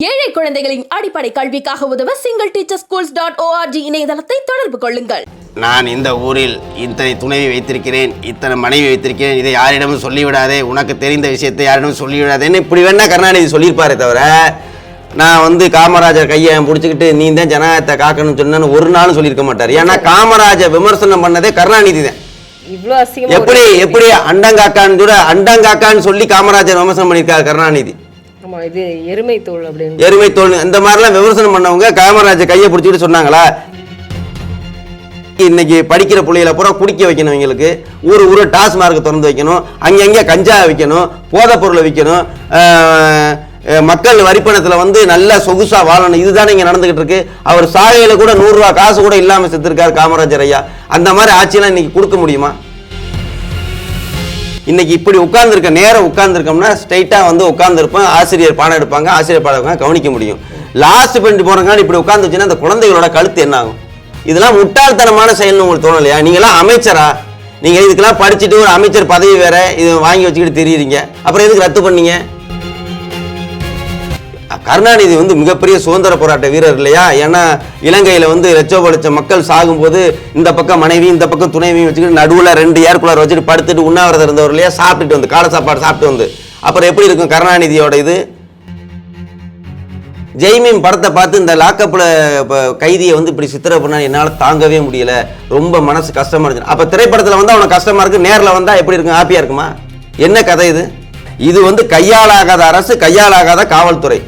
ஏழை குழந்தைகளின் அடிப்படை கல்விக்காக உதவ single teacher schools dot ORG இணையதளத்தை தொடர்பு கொள்ளுங்கள். நான் இந்த ஊரில் இத்தனை துணைவி வைத்திருக்கிறேன் இத்தனை மனைவி வைத்திருக்கிறேன் இதை யாரிடமும் சொல்லிவிடாதே உனக்கு தெரிந்த விஷயத்தை யாரிடமும் சொல்லிவிடாதேன்னு இப்படி வேணா கருணாநிதி சொல்லியிருப்பாரே தவிர நான் வந்து காமராஜர் கையை பிடிச்சிக்கிட்டு நீ தான் ஜனநாயகத்தை காக்கணும்னு சொன்னேன்னு ஒரு நாளும் சொல்லியிருக்க மாட்டார். ஏன்னா காமராஜர் விமர்சனம் பண்ணதே கருணாநிதி தான். எப்படி எப்படி அண்டங்காக்கான்னு கூட அண்டங்காக்கான்னு சொல்லி காமராஜர் விமர்சனம் பண்ணியிருக்காரு கருணாநிதி. ஆமா இது எருமை தோல் அப்படின்னு. எருமை தோல் இந்த மாதிரிலாம் விமர்சனம் பண்ணவங்க காமராஜர் கையை பிடிச்சிட்டு சொன்னாங்களா? இன்னைக்கு படிக்கிற பிள்ளைகளை பூரா குடிக்க வைக்கணும் எங்களுக்கு ஊர் ஊர் டாஸ்மார்க் திறந்து வைக்கணும். அங்கங்கே கஞ்சா விற்கணும் போதைப் பொருளை விற்கணும். மக்கள் வரிப்பணத்தில் வந்து நல்ல சொகுசாக வாழணும். இதுதானே இங்கே நடந்துகிட்டு இருக்கு. அவர் சாலையில் கூட நூறுரூவா காசு கூட இல்லாமல் செத்துருக்கார் காமராஜர் ஐயா. அந்த மாதிரி ஆட்சியெல்லாம் இன்னைக்கு கொடுக்க முடியுமா? இன்னைக்கு இப்படி உட்கார்ந்துருக்க நேரம் உட்கார்ந்துருக்கோம்னா ஸ்ட்ரைட்டாக வந்து உட்காந்துருப்பேன் ஆசிரியர் பாடம் எடுப்பாங்க ஆசிரியர் பாடம் கவனிக்க முடியும். லாஸ்ட் பண்ணிட்டு போறதுனால இப்படி உட்காந்துச்சுன்னா அந்த குழந்தைகளோட கழுத்து என்ன ஆகும்? இதெல்லாம் முட்டாள்தனமான செயல்னு உங்களுக்கு தோணலையா? நீங்களாம் அமைச்சரா? நீங்கள் இதுக்கெல்லாம் படிச்சுட்டு ஒரு அமைச்சர் பதவி வேற இது வாங்கி வச்சுக்கிட்டு தெரியுறீங்க. அப்புறம் எதுக்கு ரத்து பண்ணீங்க? கருணாநிதி வந்து மிகப்பெரிய சுதந்திர போராட்ட வீரர் இல்லையா? ஏன்னா இலங்கையில் வந்து லட்சோ லட்சம் மக்கள் சாகும்போது இந்த பக்கம் மனைவி இந்த பக்கம் துணைவியும் வச்சுக்கிட்டு நடுவில் ரெண்டு ஏர்குலர் வச்சுட்டு படுத்துட்டு உண்ணாவிரதம் இருந்தவர் இல்லையா? சாப்பிட்டுட்டு வந்து காலை சாப்பாடு சாப்பிட்டு வந்து. அப்புறம் எப்படி இருக்கும் கருணாநிதியோட இது? ஜெய்மீன் படத்தை பார்த்து இந்த லாக்கப்பில் கைதியை வந்து இப்படி சித்திரை பண்ணால் என்னால் தாங்கவே முடியல. ரொம்ப மனசு கஷ்டமாக இருந்துச்சு. அப்போ திரைப்படத்தில் வந்து அவனுக்கு கஷ்டமாக இருக்கு? நேரில் வந்தால் எப்படி இருக்கும்? ஹாப்பியாக இருக்குமா? என்ன கதை இது? இது வந்து கையாளாகாத அரசு கையாளாகாத காவல்துறை.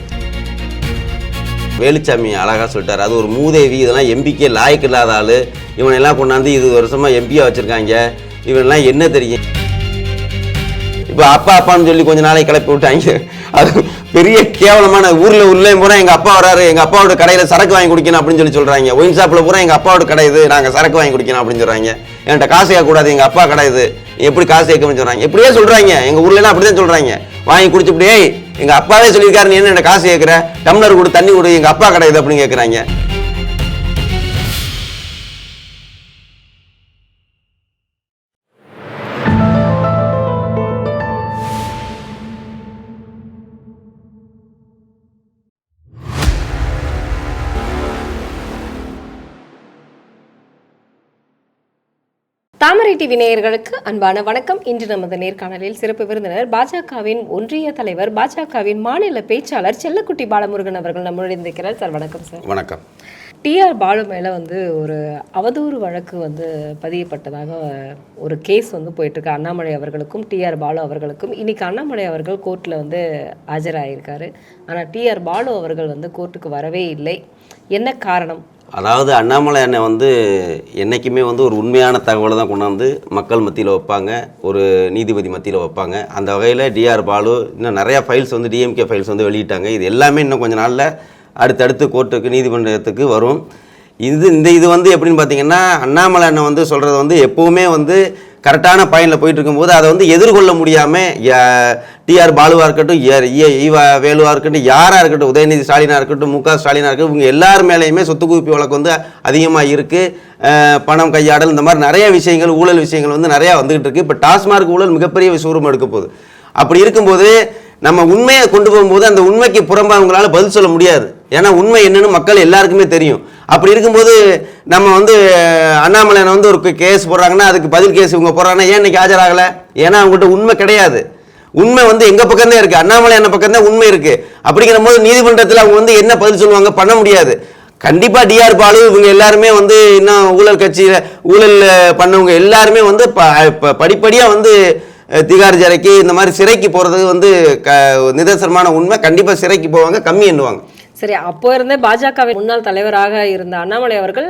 வேலுச்சாமி அழகாக சொல்லிட்டார். அது ஒரு மூதேவி இதெல்லாம் எம்பிக்கே லாய்க்கு இல்லாத ஆள். இவனெல்லாம் கொண்டாந்து இது வருஷமாக எம்பியா வச்சுருக்காங்க. இவனெல்லாம் என்ன தெரியும்? இப்போ அப்பா அப்பான்னு சொல்லி கொஞ்ச நாளைக்கு கிளப்பி விட்டாங்க. அது பெரிய கேவலமான ஊரில் உள்ளே பூரா எங்கள் அப்பா வராரு. எங்கள் அப்பாவோட கடையில் சரக்கு வாங்கி குடிக்கணும் அப்படின்னு சொல்லி சொல்கிறாங்க ஒயின் ஷாப்பில் பூரா எங்கள் அப்பாவோட கடை இது. சரக்கு வாங்கி குடிக்கணும் அப்படின்னு சொல்கிறாங்க என்கிட்ட காசு கேட்கக்கூடாது எங்கள் அப்பா கடை இது. எப்படி காசு கேட்கணும்னு சொல்கிறாங்க எப்படியே சொல்கிறாங்க எங்கள் ஊர்லலாம் அப்படி தான் சொல்கிறாங்க வாங்கி குடிச்சுட்டு எங்கள் எங்க அப்பாவே சொல்லியிருக்காரு நீ என்ன காசு கேட்குற டம்ளர் கொடு தண்ணி கொடு எங்க அப்பா கடை அப்படின்னு கேட்குறாங்க டிவி நேயர்களுக்கு அன்பான வணக்கம். இன்று நமது நேர்காணலில் சிறப்பு விருந்தினர் பாஜகவின் ஒன்றிய தலைவர் பாஜகவின் மாநில பேச்சாளர் செல்லக்குட்டி பாலமுருகன் அவர்கள் நம்முடைய இருக்கிறார் சார் வணக்கம் சார். வணக்கம். டிஆர் பாலு மேலே வந்து ஒரு அவதூறு வழக்கு வந்து பதியப்பட்டதாக ஒரு கேஸ் வந்து போயிட்டுருக்கு. அண்ணாமலை அவர்களுக்கும் டிஆர் பாலு அவர்களுக்கும். இன்னைக்கு அண்ணாமலை அவர்கள் கோர்ட்டில் வந்து ஆஜராயிருக்காரு. ஆனால் டிஆர் பாலு அவர்கள் வந்து கோர்ட்டுக்கு வரவே இல்லை. என்ன காரணம்? அதாவது அண்ணாமலை அண்ணன் வந்து என்றைக்குமே வந்து ஒரு உண்மையான தகவலை தான் கொண்டாந்து மக்கள் மத்தியில் வைப்பாங்க ஒரு நீதிபதி மத்தியில் வைப்பாங்க. அந்த வகையில் டிஆர் பாலு இன்னும் நிறையா ஃபைல்ஸ் வந்து டிஎம்கே ஃபைல்ஸ் வந்து வெளியிட்டாங்க. இது எல்லாமே இன்னும் கொஞ்சம் நாளில் அடுத்தடுத்து கோர்ட்டுக்கு நீதிமன்றத்துக்கு வரும். இது இந்த இது வந்து எப்படின்னு பார்த்தீங்கன்னா அண்ணாமலை அண்ணன் வந்து சொல்கிறது வந்து எப்போவுமே வந்து கரெக்டான பயனில் போயிட்டு இருக்கும்போது அதை வந்து எதிர்கொள்ள முடியாமல் டிஆர் பாலுவாக இருக்கட்டும் ஏ- ஈவா வேலுவாக இருக்கட்டும் யாராக இருக்கட்டும் உதயநிதி ஸ்டாலினாக இருக்கட்டும் மு க ஸ்டாலினாக இருக்கட்டும் இவங்க எல்லார் மேலேயுமே சொத்து குவிப்பு வழக்கு வந்து அதிகமாக இருக்குது பணம் கையாடல் இந்த மாதிரி நிறைய விஷயங்கள் ஊழல் விஷயங்கள் வந்து நிறையா வந்துகிட்டு இருக்கு. இப்போ டாஸ்மார்க் ஊழல் மிகப்பெரிய விஸ்வரூபம் எடுக்க போகுது. அப்படி இருக்கும்போது நம்ம உண்மையை கொண்டு போகும்போது அந்த உண்மைக்கு புறம்பாக அவங்களால பதில் சொல்ல முடியாது. ஏன்னா உண்மை என்னன்னு மக்கள் எல்லாருக்குமே தெரியும். அப்படி இருக்கும்போது நம்ம வந்து அண்ணாமலையான அண்ணாமலையனை வந்து ஒரு கேஸ் போடுறாங்கன்னா அதுக்கு பதில் கேஸ் இவங்க போடுறாங்கன்னா ஏன் இன்னைக்கு ஆஜராகலை? ஏன்னா அவங்ககிட்ட உண்மை கிடையாது. உண்மை வந்து எங்கள் பக்கம்தான் இருக்குது அண்ணாமலையான அண்ணாமலை பக்கம் தான் உண்மை இருக்குது அப்படிங்கிற போது நீதிமன்றத்தில் அவங்க வந்து என்ன பதில் சொல்லுவாங்க? பண்ண முடியாது. கண்டிப்பாக டிஆர் பாலு இவங்க எல்லாருமே வந்து இன்னும் ஊழல் கட்சியில் ஊழல் பண்ணவங்க எல்லாருமே வந்து ப- படிப்படியாக வந்து திகார் சிறைக்கு இந்த மாதிரி சிறைக்கு போகிறது வந்து க நிதர்சனமான உண்மை. கண்டிப்பாக சிறைக்கு போவாங்க கம்மி எண்ணுவாங்க. சரி அப்போ இருந்தே பாஜகவின் முன்னாள் தலைவராக இருந்த அண்ணாமலை அவர்கள்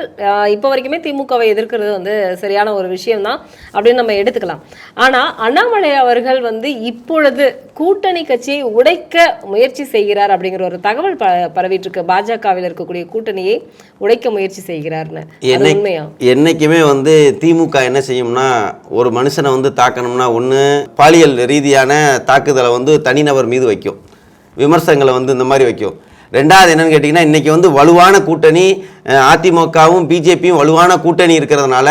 இப்போ வரைக்குமே திமுகவை எதிர்க்கிறது வந்து சரியான ஒரு விஷயம்தான் அப்படின்னு நம்ம எடுத்துக்கலாம். ஆனா அண்ணாமலை அவர்கள் வந்து இப்பொழுது கூட்டணி கட்சியை உடைக்க முயற்சி செய்கிறார் அப்படிங்கிற ஒரு தகவல் ப பரவிட்டு இருக்கு பாஜகவில் இருக்கக்கூடிய கூட்டணியை உடைக்க முயற்சி செய்கிறார்னு. அது என்னை உண்மையா? என்னைக்குமே வந்து திமுக என்ன செய்யும்னா ஒரு மனுஷனை வந்து தாக்கணும்னா ஒன்று பாலியல் ரீதியான தாக்குதலை வந்து தனிநபர் மீது வைக்கும். விமர்சனங்களை வந்து இந்த மாதிரி வைக்கும். ரெண்டாவது என்னன்னு கேட்டிங்கன்னா இன்றைக்கி வந்து வலுவான கூட்டணி அதிமுகவும் பிஜேபியும் வலுவான கூட்டணி இருக்கிறதுனால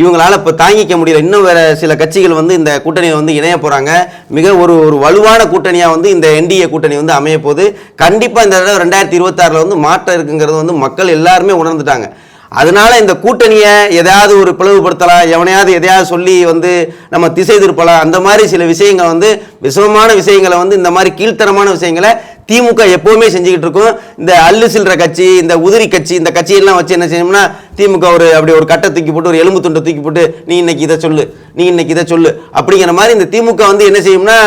இவங்களால் இப்போ தாங்கிக்க முடியல. இன்னும் வேறு சில கட்சிகள் வந்து இந்த கூட்டணியை வந்து இணைய போகிறாங்க மிக ஒரு ஒரு வலுவான கூட்டணியாக வந்து இந்த என்டிஏ கூட்டணி வந்து அமைய போகுது கண்டிப்பாக இந்த தடவை ரெண்டாயிரத்தி இருபத்தாறில் வந்து மாற்றம் இருக்குங்கிறது வந்து மக்கள் எல்லாருமே உணர்ந்துட்டாங்க. அதனால இந்த கூட்டணியை எதையாவது ஒரு பிளவுபடுத்தலாம் எவனையாவது எதையாவது சொல்லி வந்து நம்ம திசை திருப்பலாம். அந்த மாதிரி சில விஷயங்கள் வந்து விஷமமான விஷயங்களை வந்து இந்த மாதிரி கீழ்த்தரமான விஷயங்களை திமுக எப்போவுமே செஞ்சுக்கிட்டு இருக்கும். இந்த அல்லு சில்ற கட்சி இந்த உதிரி கட்சி இந்த கட்சியெல்லாம் வச்சு என்ன செய்யணும்னா திமுக ஒரு அப்படி ஒரு கட்டை தூக்கி போட்டு ஒரு எலும்பு துண்டை தூக்கி போட்டு நீ இன்னைக்கு இதை சொல்லு நீ இன்னைக்கு இதை சொல்லு அப்படிங்கிற மாதிரி இந்த திமுக வந்து என்ன செய்யும்னா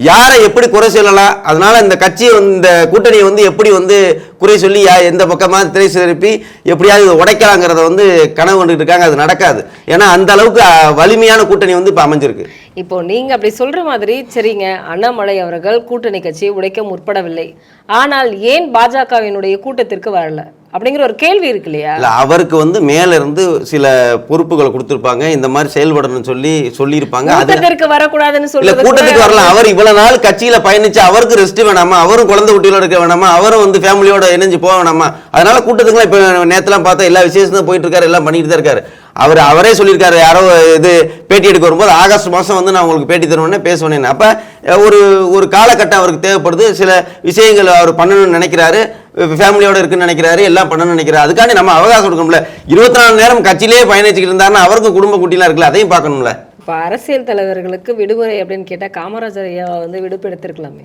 யாரை எப்படி குறை சொல்லலாம் அதனால் இந்த கட்சியை வந்து- இந்த கூட்டணியை வந்து எப்படி வந்து குறை சொல்லி யா எந்த பக்கமாக திரை திருப்பி எப்படியாவது இதை உடைக்கலாங்கிறத வந்து கனவு கொண்டுட்டு இருக்காங்க. அது நடக்காது. ஏன்னா அந்த அளவுக்கு வலிமையான கூட்டணி வந்து இப்போ அமைஞ்சிருக்கு. இப்போ நீங்கள் அப்படி சொல்கிற மாதிரி சரிங்க அண்ணாமலை அவர்கள் கூட்டணி கட்சியை உடைக்க முற்படவில்லை. ஆனால் ஏன் பாஜகவினுடைய கூட்டத்திற்கு வரல? அப்படிங்கிற ஒரு கேள்வி இருக்கு இல்லையா? இல்ல அவருக்கு வந்து மேல இருந்து சில பொறுப்புகளை கொடுத்துருப்பாங்க. இந்த மாதிரி செயல்படணும்னு சொல்லி சொல்லியிருப்பாங்க. கூட்டத்திற்கு வரக்கூடாதுன்னு சொல்றது கூட்டத்துக்கு கூட- வரலாம் அவர் இவ்வளவு நாள் கட்சியில பயணிச்சு அவருக்கு ரெஸ்ட் வேணாமா? அவரும் குழந்தை குட்டியோட இருக்க வேணாமா? அவரும் வந்து ஃபேமிலியோட இணைஞ்சு போக வேணாமா? அதனால கூட்டத்துக்குலாம் இப்ப நேத்துலாம் பார்த்தா எல்லா விசேஷம் தான் போயிட்டு இருக்காரு எல்லாம் பண்ணிட்டு தான் இருக்காரு. அவர் அவரே சொல்லியிருக்காரு யாரோ இது பேட்டி எடுக்க வரும்போது ஆகஸ்ட் மாதம் வந்து நான் உங்களுக்கு பேட்டி தருவேன்னு பேசுவேன் அப்போ ஒரு ஒரு காலகட்டம் அவருக்கு தேவைப்படுது. சில விஷயங்கள் அவர் பண்ணணும்னு நினைக்கிறாரு. ஃபேமிலியோட இருக்குன்னு நினைக்கிறாரு எல்லாம் பண்ணணும்னு நினைக்கிறாரு. அதுக்காண்டி நம்ம அவகாசம் கொடுக்கணும்ல. இருபத்தி நாலு நேரம் கட்சியிலேயே பயணிச்சுக்கிட்டு இருந்தாருன்னா அவருக்கும் குடும்ப குட்டிலாம் இருக்குல்ல அதையும் பார்க்கணும்ல? இப்ப அரசியல் தலைவர்களுக்கு விடுமுறை அப்படின்னு கேட்டா காமராஜர் ஐயா வந்து விடுப்பு எடுத்திருக்கலாமே.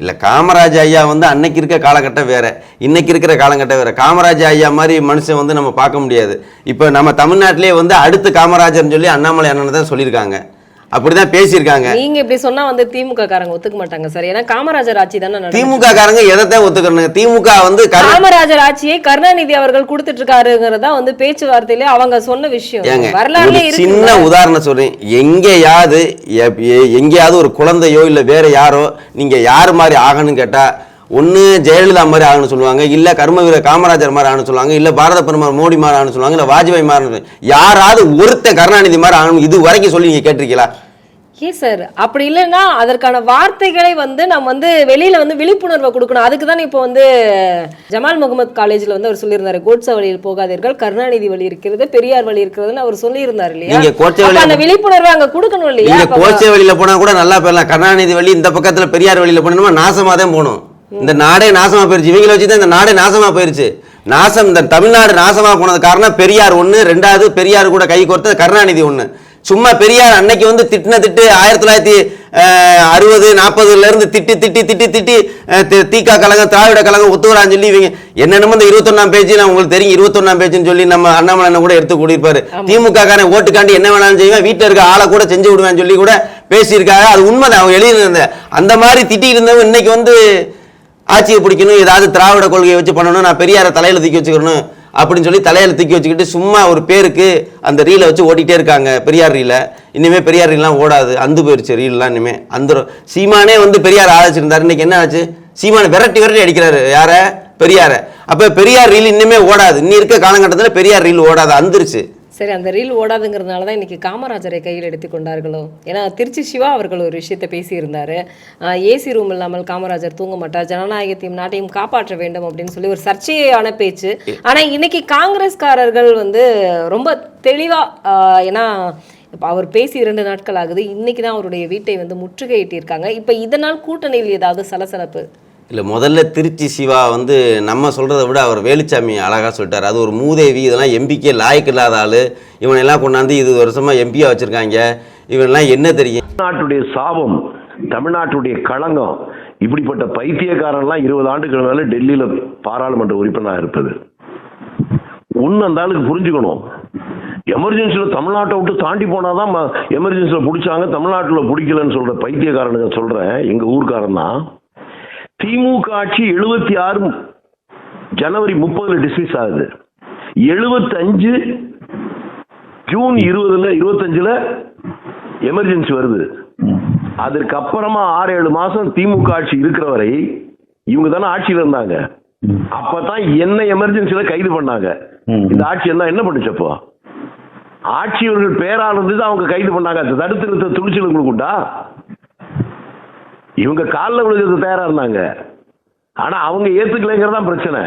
இல்லை காமராஜ் ஐயா வந்து அன்னைக்கு இருக்க காலகட்டம் வேற. இன்னைக்கு இருக்கிற காலகட்டம் வேற. காமராஜ் ஐயா மாதிரி மனுஷன் வந்து நம்ம பார்க்க முடியாது. இப்போ நம்ம தமிழ்நாட்டிலே வந்து அடுத்து காமராஜர்னு சொல்லி அண்ணாமலை அண்ணன் தான் சொல்லியிருக்காங்க. அப்படிதான் பேசியிருக்காங்க. நீங்க இப்படி சொன்னா வந்து திமுக காரங்க ஒத்துக்க மாட்டாங்க சார். ஏன்னா காமராஜர் ஆட்சி தானே. திமுக காரங்க எதைத்தான் ஒத்துக்கணும் திமுக வந்து காமராஜர் ஆட்சியை கருணாநிதி அவர்கள் கொடுத்துட்டு இருக்காருங்கிறதா வந்து பேச்சுவார்த்தையிலே அவங்க சொன்ன விஷயம். வரலாறுல சின்ன உதாரணம் சொல்றேன். எங்கேயாவது எங்கேயாவது ஒரு குழந்தையோ இல்ல வேற யாரோ நீங்க யார் மாதிரி ஆகணும்னு கேட்டா ஒண்ணு ஜெயலலிதா மாதிரி ஆகணும்னு சொல்லுவாங்க இல்ல கர்மவீர காமராஜர் மாதிரி ஆகணும்னு சொல்லுவாங்க இல்ல பாரத பிரதமர் மோடி மாதிரி ஆகணும்னு சொல்லுவாங்க இல்ல வாஜ்பாய் மாதிரி. யாராவது ஒருத்தன் கருணாநிதி மாதிரி ஆகணும் இது வரைக்கும் சொல்லி நீங்க கேட்டிருக்கீங்களா? ஏன் சார்? அப்படி இல்லைன்னா அதற்கான வார்த்தைகளை வந்து நம்ம வந்து வெளியில வந்து விழிப்புணர்வை கொடுக்கணும். அதுக்கு தானே இப்போ வந்து ஜமால் முகமது காலேஜ்ல வந்து அவர் சொல்லியிருந்தாரு. கோட்சா வழியில் போகாதீர்கள் கருணாநிதி வழி இருக்கிறது பெரியார் வழி இருக்கிறதுன்னு அவர் சொல்லியிருந்தாரு இல்லையா? கோட்சே அந்த விழிப்புணர்வை அங்க கொடுக்கணும் இல்லையா? கோச்சை வழியில போனா கூட நல்லா போயிடலாம் கருணாநிதி வழி இந்த பக்கத்துல பெரியார் வழியில போனோம்னா நாசமா தான் போகணும். இந்த நாடே நாசமா போயிருச்சு. இவங்களை வச்சு தான் இந்த நாடே நாசமா போயிருச்சு. நாசம் இந்த தமிழ்நாடு நாசமா போனது காரணம் பெரியார் ஒண்ணு ரெண்டாவது பெரியார் கூட கை கோர்த்தது கருணாநிதி ஒண்ணு. சும்மா பெரியார் அன்னைக்கு வந்து திட்டின திட்டு ஆயிரத்தி தொள்ளாயிரத்தி அறுபது நாற்பதுல இருந்து திட்டி திட்டி திட்டி திட்டி அஹ், தி- தீகா கழகம் திராவிட கழகம் ஒத்துவரான்னு சொல்லி இவங்க என்னென்னமோ இந்த இருபத்தொன்னாம் பேஜ் நான் உங்களுக்கு தெரியும். இருபத்தொன்னாம் பேஜ்னு சொல்லி நம்ம அண்ணாமலை கூட எடுத்து கூடியிருப்பாரு. திமுக காரன் ஓட்டுக்காண்டி என்ன வேணாலும் செய்வேன் வீட்டில் இருக்க ஆளை கூட செஞ்சு விடுவேன்னு சொல்லி கூட பேசியிருக்காங்க அது உண்மைதான். அவங்க எழுதியிருந்த அந்த மாதிரி திட்டிட்டு இருந்தவங்க இன்னைக்கு வந்து ஆட்சியை பிடிக்கணும் ஏதாவது திராவிட கொள்கையை வச்சு பண்ணணும் நான் பெரியாரை தலையில தூக்கி வச்சுக்கணும் அப்படின்னு சொல்லி தலையில தூக்கி வச்சுக்கிட்டு சும்மா ஒரு பேருக்கு அந்த ரீலை வச்சு ஓட்டிகிட்டே இருக்காங்க பெரியார் ரீலை. இனிமே பெரியார் ரீல்லாம் ஓடாது. அந்து போயிருச்சு ரீல்லாம் இனிமே. அந்த சீமானே வந்து பெரியார் ஆதரிச்சிருந்தார். இன்னைக்கு என்ன ஆச்சு? சீமானை விரட்டி விரட்டி அடிக்கிறாரு. யார? பெரியார. அப்ப பெரியார் ரீல் இன்னுமே ஓடாது. இன்னும் இருக்க காலகட்டத்தில் பெரியார் ரீல் ஓடாது. அந்துருச்சு. சரி அந்த ரீல் ஓடாதுங்கிறதுனால தான் இன்னைக்கு காமராஜரை கையில் எடுத்து கொண்டார்களோ? ஏன்னா திருச்சி சிவா அவர்கள் ஒரு விஷயத்தை பேசியிருந்தார். ஏசி ரூம் இல்லாமல் காமராஜர் தூங்க மாட்டார். ஜனநாயகத்தையும் நாட்டையும் காப்பாற்ற வேண்டும் அப்படின்னு சொல்லி ஒரு சர்ச்சையான பேச்சு. ஆனா இன்னைக்கு காங்கிரஸ்காரர்கள் வந்து ரொம்ப தெளிவா ஆஹ், ஏன்னா இப்ப அவர் பேசி இரண்டு நாட்கள் ஆகுது. இன்னைக்கு தான் அவருடைய வீட்டை வந்து முற்றுகையிட்டிருக்காங்க. இப்போ இதனால் கூட்டணியில் ஏதாவது சலசலப்பு? இல்லை முதல்ல திருச்சி சிவா வந்து நம்ம சொல்கிறத விட அவர் வேலுச்சாமி அழகாக சொல்லிட்டார். அது ஒரு மூதேவி இதெல்லாம் எம்பிக்கே லாய்க்கு இல்லாத ஆள். இவனெல்லாம் கொண்டாந்து இது வருஷமாக எம்பியாக வச்சுருக்காங்க. இவனெல்லாம் என்ன தெரியும்? தமிழ்நாட்டுடைய சாபம் தமிழ்நாட்டுடைய களங்கம் இப்படிப்பட்ட பைத்தியக்காரன்லாம் இருபது ஆண்டுகள் மேலே டெல்லியில் பாராளுமன்ற உறுப்பினராக இருப்பது. ஒன்று அந்த ஆளுக்கு புரிஞ்சுக்கணும். எமர்ஜென்சியில் தமிழ்நாட்டை விட்டு தாண்டி போனால் தான் எமர்ஜென்சியில் பிடிச்சாங்க தமிழ்நாட்டில் பிடிக்கலன்னு சொல்கிற பைத்தியக்காரனுங்க சொல்கிறேன் எங்கள் ஊர்க்காரன் தான் திமுக ஆட்சி எழுபத்தி ஆறு ஜனவரி முப்பதுல டிஸ்மிஸ் ஆகுது. எழுபத்தஞ்சு ஜூன் இருபதுல இருபத்தஞ்சுல எமர்ஜென்சி வருது. அதற்கு அப்புறமா ஆறு ஏழு மாசம் திமுக ஆட்சி இருக்கிற வரை இவங்க தானே ஆட்சியில இருந்தாங்க. அப்பதான் என்ன எமர்ஜென்சில கைது பண்ணாங்க. இந்த ஆட்சி என்ன என்ன பண்ணுச்சு அப்போ? ஆட்சி இவர்கள் பேரானது அவங்க கைது பண்ணாங்க. தடுத்து நிறுத்த துணிச்சல் உங்களுக்கு உண்டா? இவங்க காலில் விழுகிறது தயாரா இருந்தாங்க. ஆனா அவங்க ஏத்துக்கலைங்கிறது தான் பிரச்சனை.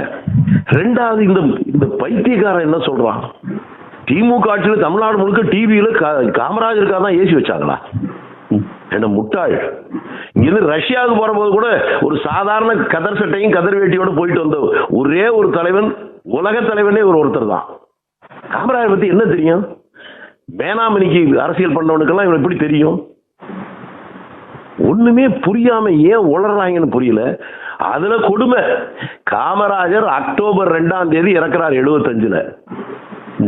ரெண்டாவது இந்த இந்த பைத்தியக்காரன் என்ன சொல்றான்? திமுக ஆட்சியில் தமிழ்நாடு முழுக்க டிவியில காமராஜருக்காக தான் ஏசி வச்சாங்களா? என்ன முட்டாள். இங்கிருந்து ரஷ்யாவுக்கு போறபோது கூட ஒரு சாதாரண கதர் சட்டையும் கதர் வேட்டியோட போயிட்டு வந்த ஒரே ஒரு தலைவன் உலக தலைவனே ஒரு ஒருத்தர் தான். காமராஜர் பத்தி என்ன தெரியும்? வேணாமணிக்கு அரசியல் பண்ணவனுக்கெல்லாம் இவன் எப்படி தெரியும்? ஒண்ணுமே புரியாம ஏன் உளறாங்கன்னு புரியல. அதுல கொடுமை. காமராஜர் அக்டோபர் ரெண்டாம் தேதி இறக்குறார் எழுபத்தஞ்சுல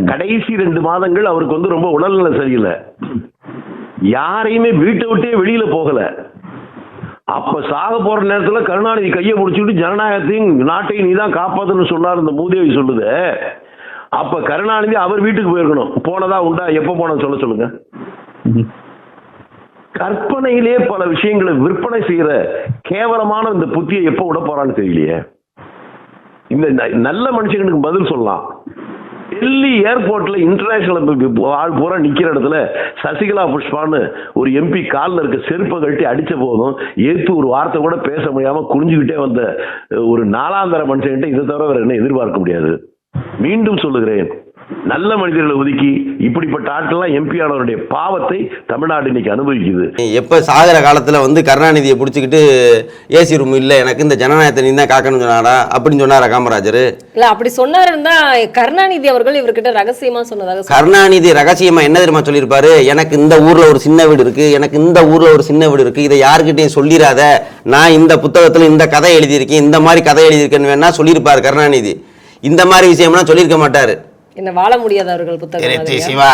கடைசி ரெண்டு மாதங்கள் அவருக்கு வந்து ரொம்ப உடல்நல சரியில்லை. யாரையுமே வீட்டை விட்டே வெளியில போகல. அப்ப சாக போற நேரத்துல கருணாநிதி கையை முடிச்சுட்டு ஜனநாயகத்தையும் நாட்டையும் நீதான் காப்பாத்துன்னு சொன்னார் இந்த மூதேவி சொல்லுது. அப்ப கருணாநிதி அவர் வீட்டுக்கு போயிருக்கணும். போனதா உண்டா? எப்ப போனது சொல்ல சொல்லுங்க. கற்பனையிலே பல விஷயங்களை விற்பனை செய்யற கேவலமான இந்த புத்தியை எப்ப விட போறான்னு தெரியலையே. இந்த நல்ல மனுஷங்களுக்கு பதில் சொல்லலாம். டெல்லி ஏர்போர்ட்ல இன்டர்நேஷனல் ஆள் பூரா நிக்கிற இடத்துல சசிகலா புஷ்பான்னு ஒரு எம்பி கால்ல இருக்க செருப்பை கழட்டி அடிச்ச போதும் ஏத்து ஒரு வார்த்தை கூட பேச முடியாம குனிஞ்சுக்கிட்டே வந்த ஒரு நாலாந்தர மனுஷன்கிட்ட இதை தவிர வேற என்ன எதிர்பார்க்க முடியாது. மீண்டும் சொல்லுகிறேன். நல்ல மனிதர்களை ஒதுக்கி இப்படிப்பட்ட ஆட்கள்லாம் எம்பி ஆனவருடைய பாவத்தை தமிழ்நாடு இன்னைக்கு அனுபவிக்குது. எப்போ சாகிற காலத்தில் வந்து கருணாநிதியை பிடிச்சிக்கிட்டு ஏசி ரூம் இல்லை எனக்கு இந்த ஜனநாயகத்தை நீ தான் காக்கணும்னு சொன்னாடா? அப்படின்னு சொன்னாரா காமராஜர்? இல்ல அப்படி சொன்னாருன்னா கருணாநிதி அவர்கள் இவர்கிட்ட ரகசியமா சொன்னதாக. கருணாநிதி ரகசியமா என்ன தெரியுமா சொல்லியிருப்பாரு? எனக்கு இந்த ஊர்ல ஒரு சின்ன வீடு இருக்கு எனக்கு இந்த ஊர்ல ஒரு சின்ன வீடு இருக்கு இதை யாருக்கிட்டையும் சொல்லிடாத நான் இந்த புத்தகத்துல இந்த கதை எழுதியிருக்கேன் இந்த மாதிரி கதை எழுதியிருக்கேன்னு வேணா சொல்லியிருப்பாரு கருணாநிதி. இந்த மாதிரி விஷயம்லாம் சொல்லியிருக்க மாட்டாரு. என்ன வாழ முடியாத அவர்கள் புத்தகம்? சிவா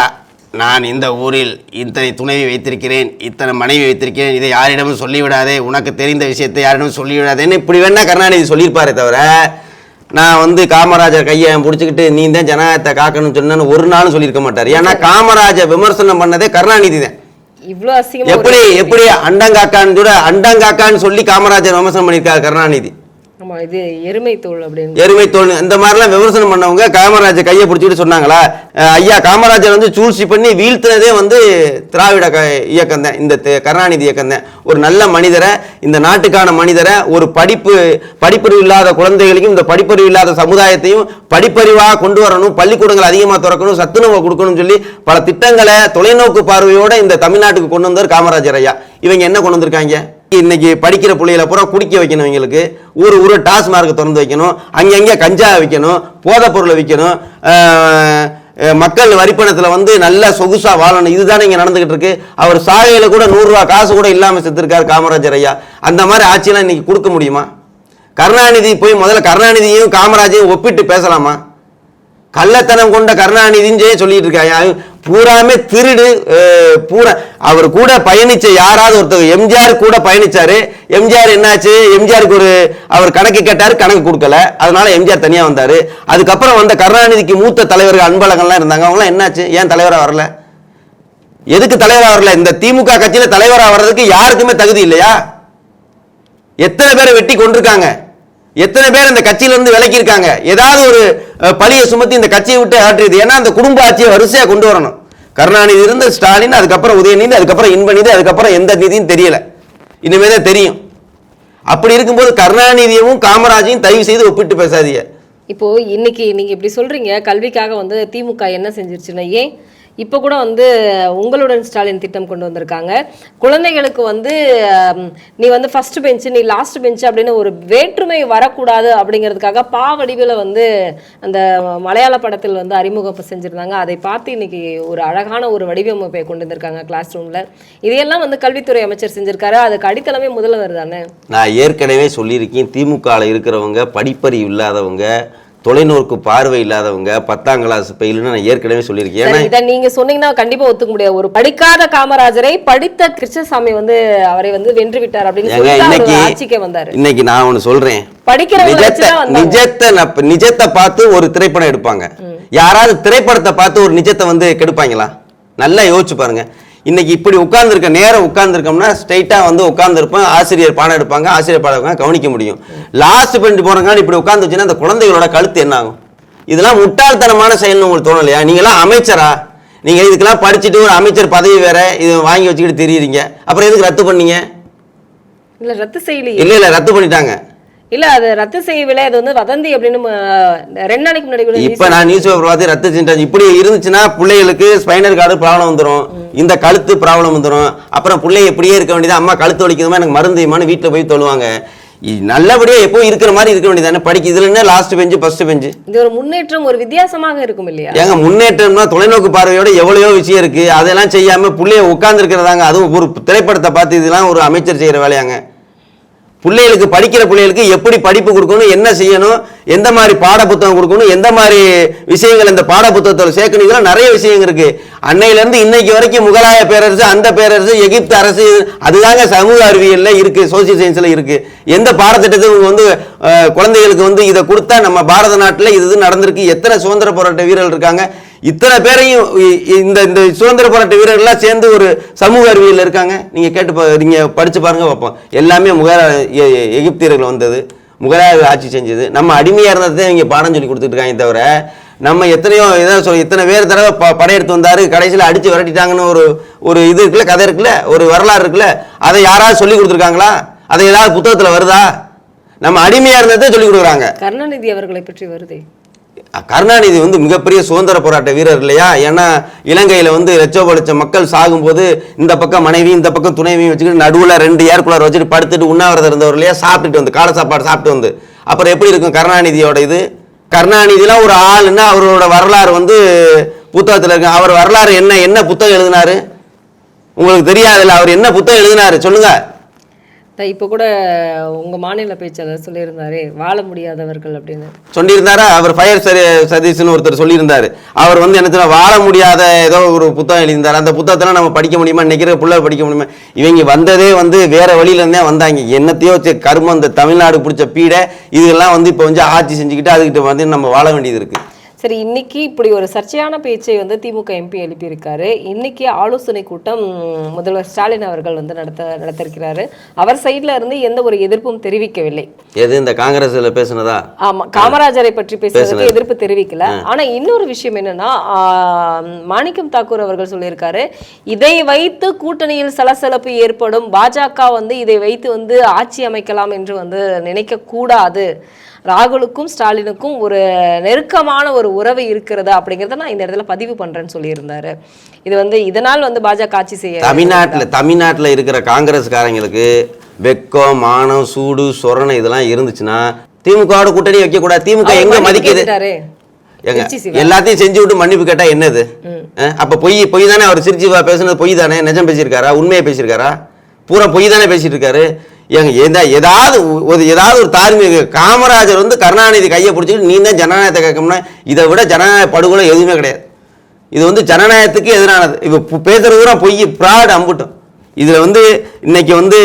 நான் இந்த ஊரில் இத்தனை துணைவி வைத்திருக்கிறேன் இத்தனை மனைவி வைத்திருக்கிறேன் இதை யாரிடமும் சொல்லிவிடாதே உனக்கு தெரிந்த விஷயத்தை யாரிடமும் சொல்லிவிடாதேன்னு இப்படி வேணா கருணாநிதி சொல்லியிருப்பாரே தவிர நான் வந்து காமராஜர் கையை பிடிச்சிக்கிட்டு நீ தான் ஜனநாயகத்தை காக்கணும்னு சொன்னேன்னு ஒரு நாளும் சொல்லியிருக்க மாட்டார். ஏன்னா காமராஜர் விமர்சனம் பண்ணதே கருணாநிதி தான். எப்படி எப்படி அண்டங்காக்கான்னு கூட அண்டங்காக்கான்னு சொல்லி காமராஜர் விமர்சனம் பண்ணியிருக்காரு கருணாநிதி. ஆமா இது எருமை தோல் அப்படின்னு. எருமை தோல் இந்த மாதிரிலாம் விமர்சனம் பண்ணவங்க காமராஜர் கையை பிடிச்சிட்டு சொன்னாங்களா? ஐயா காமராஜர் வந்து சூழ்ச்சி பண்ணி வீழ்த்தினதே வந்து திராவிட க இயக்கம் தான் இந்த கருணாநிதி இயக்கம் தான் ஒரு நல்ல மனிதரை இந்த நாட்டுக்கான மனிதரை ஒரு படிப்பு படிப்பறிவு இல்லாத குழந்தைகளையும் இந்த படிப்பறிவு இல்லாத சமுதாயத்தையும் படிப்பறிவாக கொண்டு வரணும் பள்ளிக்கூடங்கள் அதிகமாக திறக்கணும் சத்துணவை கொடுக்கணும்னு சொல்லி பல திட்டங்களை தொலைநோக்கு பார்வையோட இந்த தமிழ்நாட்டுக்கு கொண்டு வந்தார் காமராஜர் ஐயா. இவங்க என்ன கொண்டு வந்திருக்காங்க? இன்னைக்கு படிக்கிற பிள்ளைகளை பூரா குடிக்க வைக்கணும் எங்களுக்கு ஊர் ஊர் டாஸ்மார்க் திறந்து வைக்கணும். அங்கங்கே கஞ்சா வைக்கணும் போதைப் பொருளை விற்கணும். மக்கள் வரிப்பணத்தில் வந்து நல்ல சொகுசா வாழணும். இதுதானே இங்கே நடந்துகிட்டு இருக்கு. அவர் சாகையில் கூட நூறுரூவா காசு கூட இல்லாமல் செத்துருக்காரு காமராஜர் ஐயா. அந்த மாதிரி ஆட்சியெல்லாம் இன்னைக்கு கொடுக்க முடியுமா? கருணாநிதி போய் முதல்ல கருணாநிதியும் காமராஜையும் ஒப்பிட்டு பேசலாமா? கள்ளத்தனம் கொண்ட கருணாநிதிஞ்சே சொல்லிட்டு இருக்காங்க பூராமே திருடு பூரா. அவர் கூட பயணிச்ச யாராவது ஒருத்தர் எம்ஜிஆர் கூட பயணிச்சாரு. எம்ஜிஆர் என்னாச்சு? எம்ஜிஆருக்கு ஒரு அவர் கணக்கு கேட்டார் கணக்கு கொடுக்கல. அதனால எம்ஜிஆர் தனியாக வந்தார். அதுக்கப்புறம் வந்த கருணாநிதிக்கு மூத்த தலைவர்கள் அன்பழகன்லாம் இருந்தாங்க. அவங்களாம் என்னாச்சு? ஏன் தலைவராக வரல? எதுக்கு தலைவராக வரல? இந்த திமுக கட்சியில் தலைவராக வர்றதுக்கு யாருக்குமே தகுதி இல்லையா? எத்தனை பேரை வெட்டி கொண்டிருக்காங்க? எத்தனை பேர் இந்த கட்சியிலேருந்து விலக்கி இருக்காங்க ஏதாவது ஒரு பழியை சுமத்தி இந்த கட்சியை விட்டு ஆற்றுது ஏன்னா அந்த குடும்ப ஆட்சியை வரிசையாக கொண்டு வரணும். கருணாநிதி இருந்து ஸ்டாலின் அதுக்கப்புறம் உதயநிதி அதுக்கப்புறம் இன்பநிதி அதுக்கப்புறம் எந்த நிதியும் தெரியல. இனிமே தான் தெரியும். அப்படி இருக்கும்போது கருணாநிதியவும் காமராஜையும் தயவு செய்து ஒப்பிட்டு பேசாதீங்க. இப்போ இன்னைக்கு நீங்க இப்படி சொல்றீங்க. கல்விக்காக வந்து திமுக என்ன செஞ்சிருச்சுன்னா ஏன் இப்போ கூட வந்து உங்களுடன் ஸ்டாலின் திட்டம் கொண்டு வந்திருக்காங்க. குழந்தைகளுக்கு வந்து நீ வந்து ஃபர்ஸ்ட் பெஞ்சு நீ லாஸ்ட் பெஞ்ச் அப்படின்னு ஒரு வேற்றுமை வரக்கூடாது அப்படிங்கிறதுக்காக பா வடிவில் வந்து அந்த மலையாள படத்தில் வந்து அறிமுகம் செஞ்சுருந்தாங்க. அதை பார்த்து இன்னைக்கு ஒரு அழகான ஒரு வடிவமைப்பை கொண்டு வந்திருக்காங்க கிளாஸ் ரூமில் இதையெல்லாம் வந்து கல்வித்துறை அமைச்சர் செஞ்சிருக்காரு. அதுக்கு அடித்தளமே முதல்வர் தானே? நான் ஏற்கனவே சொல்லியிருக்கேன். திமுகவில் இருக்கிறவங்க படிப்பறிவு இல்லாதவங்க தொலைநோக்கு பார்வை இல்லாதவங்க பத்தாம் கிளாஸ் பெயிலுன்னு நான் ஏற்கனவே சொல்லியிருக்கேன். ஏன்னா இதை நீங்க சொன்னீங்கன்னா கண்டிப்பா ஒத்துக்க முடியாது. ஒரு படிக்காத காமராஜரை படித்த கிருஷ்ணசாமி வந்து அவரை வந்து வென்று விட்டார் அப்படின்னு இன்னைக்கு ஆட்சிக்கே வந்தாரு. இன்னைக்கு நான் ஒன்று சொல்றேன். நிஜத்தை. நிஜத்தை நிஜத்தை பார்த்து ஒரு திரைப்படம் எடுப்பாங்க. யாராவது திரைப்படத்தை பார்த்து ஒரு நிஜத்தை வந்து கெடுப்பாங்களா? நல்லா யோசிச்சு பாருங்க. இன்னைக்கு இப்படி உட்கார்ந்துருக்க நேரம் உட்கார்ந்துருக்கோம்னா ஸ்ட்ரைட்டா வந்து உட்கார்ந்துருப்போம் ஆசிரியர் பாடம் எடுப்பாங்க ஆசிரியர் பாடம் கவனிக்க முடியும். லாஸ்ட் பெஞ்ச் போறவங்க இப்படி உட்கார்ந்து வச்சுன்னா அந்த குழந்தைகளோட கழுத்து என்ன ஆகும்? இதெல்லாம் முட்டாள்தனமான செயல்னு உங்களுக்கு தோணலையா நீங்களாம் அமைச்சரா? நீங்க இதுக்கெல்லாம் படிச்சுட்டு ஒரு அமைச்சர் பதவி வேற இது வாங்கி வச்சுக்கிட்டு தெரியுறீங்க. அப்புறம் எதுக்கு ரத்து பண்ணீங்க? இல்ல ரத்து செய்யலையே. இல்ல இல்ல ரத்து பண்ணிட்டாங்க. இல்ல அது ரத்து செய்யவில்லை. அது வந்து வதந்தி அப்படின்னு ரெண்டு நாளைக்கு முன்னாடி இப்ப நான் நியூஸ் பேப்பர் பார்த்து ரத்த சின்டாஜ் இப்படி இருந்துச்சுன்னா பிள்ளைகளுக்கு ஸ்பைனல் கார்டு ப்ராப்ளம் வந்துடும் இந்த கழுத்து ப்ராப்ளம் வந்துடும் அப்புறம் பிள்ளை இப்படியே இருக்க வேண்டியது? அம்மா கழுத்து வலிக்குதுமா? எனக்கு மருந்து வைம்மான்னு வீட்டில் போய் இ- நல்லபடியா எப்போ இருக்கிற மாதிரி இருக்க வேண்டியதானே படிக்க இதுல என்ன லாஸ்ட் பெஞ்சு ஃபர்ஸ்ட் பெஞ்சு இது ஒரு முன்னேற்றம் ஒரு வித்தியாசமாக இருக்கும் இல்லையா? ஏங்க முன்னேற்றம்னா தொலைநோக்கு பார்வையோட எவ்வளவோ விஷயம் இருக்கு. அதெல்லாம் செய்யாம புள்ளைய உட்கார்ந்து இருக்கிறதாங்க அதுவும் ஒரு திரைப்படத்தை பார்த்து இதெல்லாம் ஒரு அமைச்சர் செய்யற வேலையாங்க. பிள்ளைகளுக்கு படிக்கிற பிள்ளைகளுக்கு எப்படி படிப்பு கொடுக்கணும் என்ன செய்யணும் எந்த மாதிரி பாட புத்தகம் கொடுக்கணும் எந்த மாதிரி விஷயங்கள் இந்த பாட புத்தகத்தில் சேர்க்கணும் இதெல்லாம் நிறைய விஷயங்கள் இருக்கு. அன்னையிலேருந்து இன்னைக்கு வரைக்கும் முகலாய பேரரசு அந்த பேரரசு எகிப்து அரசு அதுதாங்க சமூக அறிவியலில் இருக்கு சோசியல் சயின்ஸில் இருக்கு. எந்த பாடத்திட்டத்தை இவங்க வந்து குழந்தைகளுக்கு வந்து இதை கொடுத்தா நம்ம பாரத நாட்டில் இது இது நடந்திருக்கு எத்தனை சுதந்திர போராட்ட வீரர்கள் இருக்காங்க இத்தனை பேரையும் இந்த இந்த சுதந்திர போராட்ட வீரர்கள்லாம் சேர்ந்து ஒரு சமூக அறிவியல் இருக்காங்க. நீங்கள் கேட்டு பா- படித்து பாருங்கள் பார்ப்போம். எல்லாமே முகல எ- எகிப்தியர்கள் வந்தது. முகலாய ஆட்சி செஞ்சது. நம்ம அடிமையாக இருந்ததை இங்கே பாடம் சொல்லி கொடுத்துட்ருக்காங்க தவிர நம்ம எத்தனையோ ஏதோ சொல்ல இத்தனை பேர் தடவை ப- படையெடுத்து வந்தார். கடைசியில் அடித்து விரட்டிட்டாங்கன்னு ஒரு ஒரு இது இருக்குல்ல கதை இருக்குல்ல ஒரு வரலாறு இருக்குல்ல அதை யாராவது சொல்லி கொடுத்துருக்காங்களா? அதை ஏதாவது புத்தகத்தில் வருதா? நம்ம அடிமையாக இருந்ததை சொல்லி கொடுக்குறாங்க. கருணாநிதி அவர்களை பற்றி வருதே. கருணாநிதி வந்து மிகப்பெரிய சுதந்திர போராட்ட வீரர் இல்லையா? ஏன்னா இலங்கையில் வந்து லட்சோப லட்சம் மக்கள் சாகும்போது இந்த பக்கம் மனைவி இந்த பக்கம் துணைவியும் வச்சுக்கிட்டு நடுவில் ரெண்டு ஏர் கூலர் வச்சுட்டு படுத்துட்டு உண்ணாவிரதம் இருந்தவர் இல்லையா? சாப்பிட்டுட்டு வந்து காலை சாப்பாடு சாப்பிட்டு வந்து. அப்புறம் எப்படி இருக்கும் கருணாநிதியோட இது? கருணாநிதிலாம் ஒரு ஆளுன்னா அவரோட வரலாறு வந்து புத்தகத்தில் இருக்கு. அவர் வரலாறு என்ன என்ன புத்தகம் எழுதினாரு? உங்களுக்கு தெரியாதுல்ல அவர் என்ன புத்தகம் எழுதினாரு? சொல்லுங்கள் த- இப்போ கூட உங்கள் மாநில பேச்சாளர் சொல்லியிருந்தாரே வாழ முடியாதவர்கள் அப்படின்னு. சொல்லியிருந்தாரா? அவர் ஃபயர் சதீஷ்னு ஒருத்தர் சொல்லியிருந்தார். அவர் வந்து என்ன வாழ முடியாத ஏதோ ஒரு புத்தகம் எழுதியிருந்தார். அந்த புத்தகத்தெல்லாம் நம்ம படிக்க முடியுமா? நினைக்கிற பிள்ளை படிக்க முடியுமா? இவங்க வந்ததே வந்து வேற வழியிலேருந்தே வந்தாங்க. என்னத்தையோ கருமம் இந்த தமிழ்நாடு பிடிச்ச பீடை இதெல்லாம் வந்து இப்போ வந்து ஆட்சி செஞ்சுக்கிட்டு அதுக்கிட்ட வந்து நம்ம வாழ வேண்டியது இருக்குது சரி இன்னைக்கு இப்படி ஒரு சர்ச்சையான பேச்சை வந்து திமுக எம்பி எழுப்பியிருக்காரு. இன்னைக்கு ஆலோசனை கூட்டம் முதல்வர் ஸ்டாலின் அவர்கள் வந்து நடத்த நடத்திருக்கிறாரு. அவர் சைட்ல இருந்து எந்த ஒரு எதிர்ப்பும் தெரிவிக்கவில்லை. எது இந்த காங்கிரஸ்ல பேசுனதா? ஆமா காமராஜரை பற்றி பேசுறதுக்கு. எதிர்ப்பு தெரிவிக்கல. ஆனா இன்னொரு விஷயம் என்னன்னா மாணிக்கம் தாக்கூர் அவர்கள் சொல்லியிருக்காரு இதை வைத்து கூட்டணியில் சலசலப்பு ஏற்படும். பாஜக வந்து இதை வைத்து வந்து ஆட்சி அமைக்கலாம் என்று வந்து நினைக்க கூடாது ராகுலுக்கும் ஸ்டாலினுக்கும் ஒரு நெருக்கமான ஒரு உறவு இருக்கிறது அப்படிங்கறத நான் இந்த இடத்துல பதிவு பண்றேன்னு சொல்லியிருந்தாரு. இது வந்து இதனால் வந்து பாஜக ஆட்சி செய்ய தமிழ்நாட்டில் தமிழ்நாட்டில் இருக்கிற காங்கிரஸ்காரங்களுக்கு வெக்கம் மானம் சூடு சொரணை இதெல்லாம் இருந்துச்சுன்னா திமுகவோட கூட்டணி வைக்கக்கூடாது. திமுக எங்க மதிக்குது? சிவா. எல்லாத்தையும் செஞ்சு விட்டு மன்னிப்பு கேட்டா என்னது? அப்ப பொய் பொய் தானே அவர் சிரிச்சி பேசுனது? பொய் தானே? நிஜம் பேசியிருக்காரா? உண்மையை பேசியிருக்காரா? பூரா பொய் தானே பேசிட்டு இருக்காரு? எங்க எந்த ஏதாவது ஒரு ஏதாவது ஒரு தார்மீக காமராஜர் வந்து கருணாநிதி கையை பிடிச்சிட்டு நீ தான் ஜனநாயகத்தை கேட்கணும்னா இதை விட ஜனநாயக படுகொலை எதுவுமே கிடையாது. இது வந்து ஜனநாயகத்துக்கு எதிரானது. இப்போ பேசுறது தூரம் பொய் ப்ராட் அம்புட்டும் இதில் வந்து இன்னைக்கு வந்து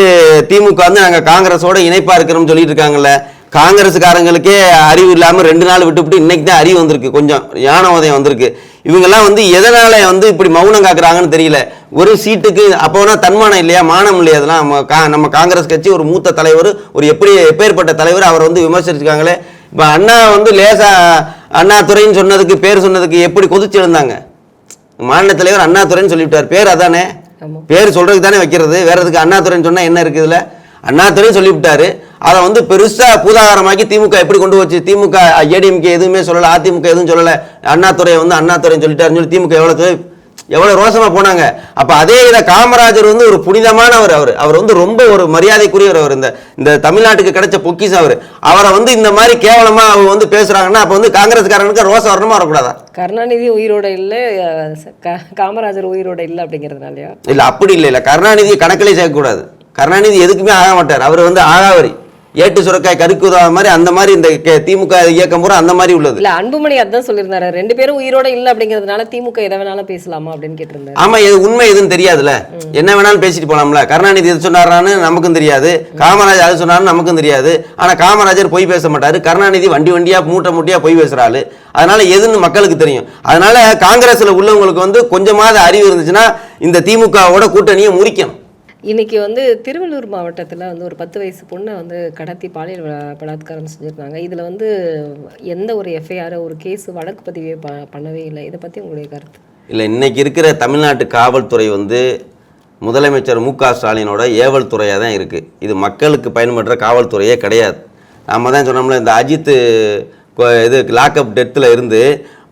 திமுக வந்து நாங்கள் காங்கிரஸோட இணைப்பாக இருக்கிறோம்னு சொல்லிட்டு இருக்காங்கல்ல காங்கிரஸுக்காரங்களுக்கே அறிவு இல்லாமல் ரெண்டு நாள் விட்டுவிட்டு இன்னைக்கு தான் அறிவு வந்திருக்கு. கொஞ்சம் ஞான உதயம் வந்திருக்கு. இவங்கெல்லாம் வந்து எதனால வந்து இப்படி மௌனம் காக்குறாங்கன்னு தெரியல. ஒரு சீட்டுக்கு அப்போனா தன்மானம் இல்லையா மானம் இல்லையா அதெல்லாம் நம்ம கா- நம்ம காங்கிரஸ் கட்சி ஒரு மூத்த தலைவர் ஒரு எப்படி எப்பேற்பட்ட தலைவர் அவர் வந்து விமர்சிச்சிருக்காங்களே. இப்போ அண்ணா வந்து லேசா அண்ணா துறைன்னு சொன்னதுக்கு பேர் சொன்னதுக்கு எப்படி கொதிச்சு எழுந்தாங்க? மாநில தலைவர் அண்ணாதுரைன்னு சொல்லிவிட்டார். பேர் அதானே. பேர் சொல்றதுக்கு தானே வைக்கிறது. வேற எதுக்கு அண்ணாதுரைன்னு சொன்னா என்ன இருக்கு இதுல? அண்ணாதுரைன்னு சொல்லிவிட்டாரு. அதை வந்து பெருசா பூதாகாரமாக்கி திமுக எப்படி கொண்டு வச்சு திமுக ஏடிஎம்கே எதுவுமே சொல்லல அதிமுக எதுவும் சொல்லல. அண்ணாதுரையை வந்து அண்ணாதுரைன்னு சொல்லிட்டாருன்னு சொல்லி திமுக எவ்வளவு எவ்வளவு ரோசமா போனாங்க. அப்ப அதே இதை காமராஜர் வந்து ஒரு புனிதமானவர் அவர். அவர் வந்து ரொம்ப ஒரு மரியாதைக்குரியவர் அவர். இந்த இந்த தமிழ்நாட்டுக்கு கிடைச்ச பொக்கிஷம் அவர். அவரை வந்து இந்த மாதிரி கேவலமா அவங்க வந்து பேசுறாங்கன்னா அப்ப வந்து காங்கிரஸ்காரனுக்கு ரோசம் வரணுமா வரக்கூடாதா? கருணாநிதி உயிரோட இல்ல காமராஜர் உயிரோட இல்ல அப்படிங்கிறதுனாலயா? இல்ல அப்படி இல்லை இல்ல. கருணாநிதி கணக்கிலே சேர்க்கக்கூடாது. கருணாநிதி எதுக்குமே ஆக மாட்டார். அவர் வந்து ஆகாவரி. ஏட்டு சுரக்காய் கருக்கு மாதிரி அந்த மாதிரி இந்த திமுக இயக்கம் பூரா அந்த மாதிரி உள்ளது. இல்ல அன்புமணி அதான் சொல்லியிருந்தாரு. ரெண்டு பேரும் உயிரோட இல்ல அப்படிங்கிறதுனால திமுக எதை வேணாலும் பேசலாமா அப்படின்னு கேட்டிருந்தாரு. ஆமா இது உண்மை எதுன்னு தெரியாதுல்ல. என்ன வேணாலும் பேசிட்டு போலாம்ல. கருணாநிதி எது சொன்னாரான்னு நமக்கும் தெரியாது. காமராஜர் அது சொன்னாருன்னு நமக்கும் தெரியாது. ஆனா காமராஜர் பொய் பேச மாட்டாரு. கருணாநிதி வண்டி வண்டியா மூட்டை மூட்டையா பொய் பேசுற ஆளு. அதனால எதுன்னு மக்களுக்கு தெரியும். அதனால காங்கிரஸ்ல உள்ளவங்களுக்கு வந்து கொஞ்சமாவது அறிவு இருந்துச்சுன்னா இந்த திமுகவோட கூட்டணியை முறிக்கணும். இன்னைக்கு வந்து திருவள்ளூர் மாவட்டத்தில் வந்து ஒரு பத்து வயசு பொண்ணை வந்து கடத்தி பாலியல் பலாத்காரம் செஞ்சுருந்தாங்க. இதில் வந்து எந்த ஒரு எஃப்ஐஆர் ஒரு கேஸ் வழக்கு பதிவே ப- பண்ணவே இல்லை. இதை பற்றி உங்களுடைய கருத்து? இல்லை இன்றைக்கி இருக்கிற தமிழ்நாட்டு காவல்துறை வந்து முதலமைச்சர் மு க ஸ்டாலினோட ஏவல் துறையாக தான் இருக்குது இது மக்களுக்கு பயன்படுற காவல்துறையே கிடையாது. நம்ம தான் சொன்னோம்ல இந்த அஜித் இது லாக்அப் டெத்தில் இருந்து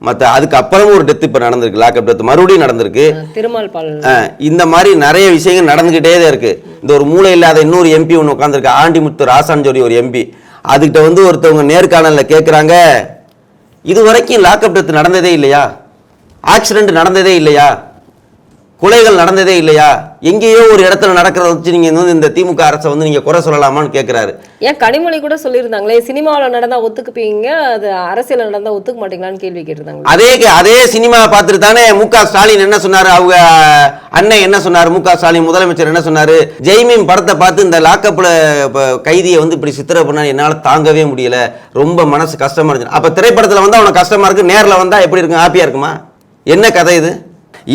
மற்ற அதுக்கப்புறமும் ஒரு டெத் இப்போ நடந்திருக்கு. லாக்அப் டெத் மறுபடியும் நடந்திருக்கு. இந்த மாதிரி நிறைய விஷயங்கள் நடந்துக்கிட்டே தான் இருக்கு. இந்த ஒரு மூளை இல்லாத இன்னொரு எம்பி ஒன்று உட்காந்துருக்கு ஆண்டிமுத்து ராசான்னு சொல்லி ஒரு எம்பி அதுகிட்ட வந்து ஒருத்தவங்க நேர்காணலில் கேட்குறாங்க இது வரைக்கும் லாக்அப் டெத் நடந்ததே இல்லையா? ஆக்சிடென்ட் நடந்ததே இல்லையா? கொலைகள் நடந்ததே இல்லையா? எங்கேயோ ஒரு இடத்துல நடக்கிறத வச்சு நீங்கள் வந்து இந்த திமுக அரசை வந்து நீங்கள் குறை சொல்லலாமான்னு கேட்குறாரு ஏன் கனிமொழி கூட சொல்லியிருந்தாங்களே சினிமாவில் நடந்தா ஒத்துக்குப்பீங்க அது அரசியல் நடந்தா ஒத்துக்க மாட்டீங்களான்னு கேள்வி கேட்டிருந்தாங்க அதே அதே சினிமா பார்த்துட்டு தானே மு ஸ்டாலின் என்ன சொன்னாரு? அவங்க அண்ணன் என்ன சொன்னாரு? மு ஸ்டாலின் முதலமைச்சர் என்ன சொன்னாரு? ஜெய்மீன் படத்தை பார்த்து இந்த லாக்கப்ல கைதியை வந்து இப்படி சித்திர பண்ணா என்னால தாங்கவே முடியல. ரொம்ப மனசு கஷ்டமா இருந்துச்சு. அப்ப திரைப்படத்துல வந்தா உனக்கு கஷ்டமா இருக்கு நேர்ல வந்தா எப்படி இருக்கும்? ஹாப்பியா இருக்குமா? என்ன கதை இது?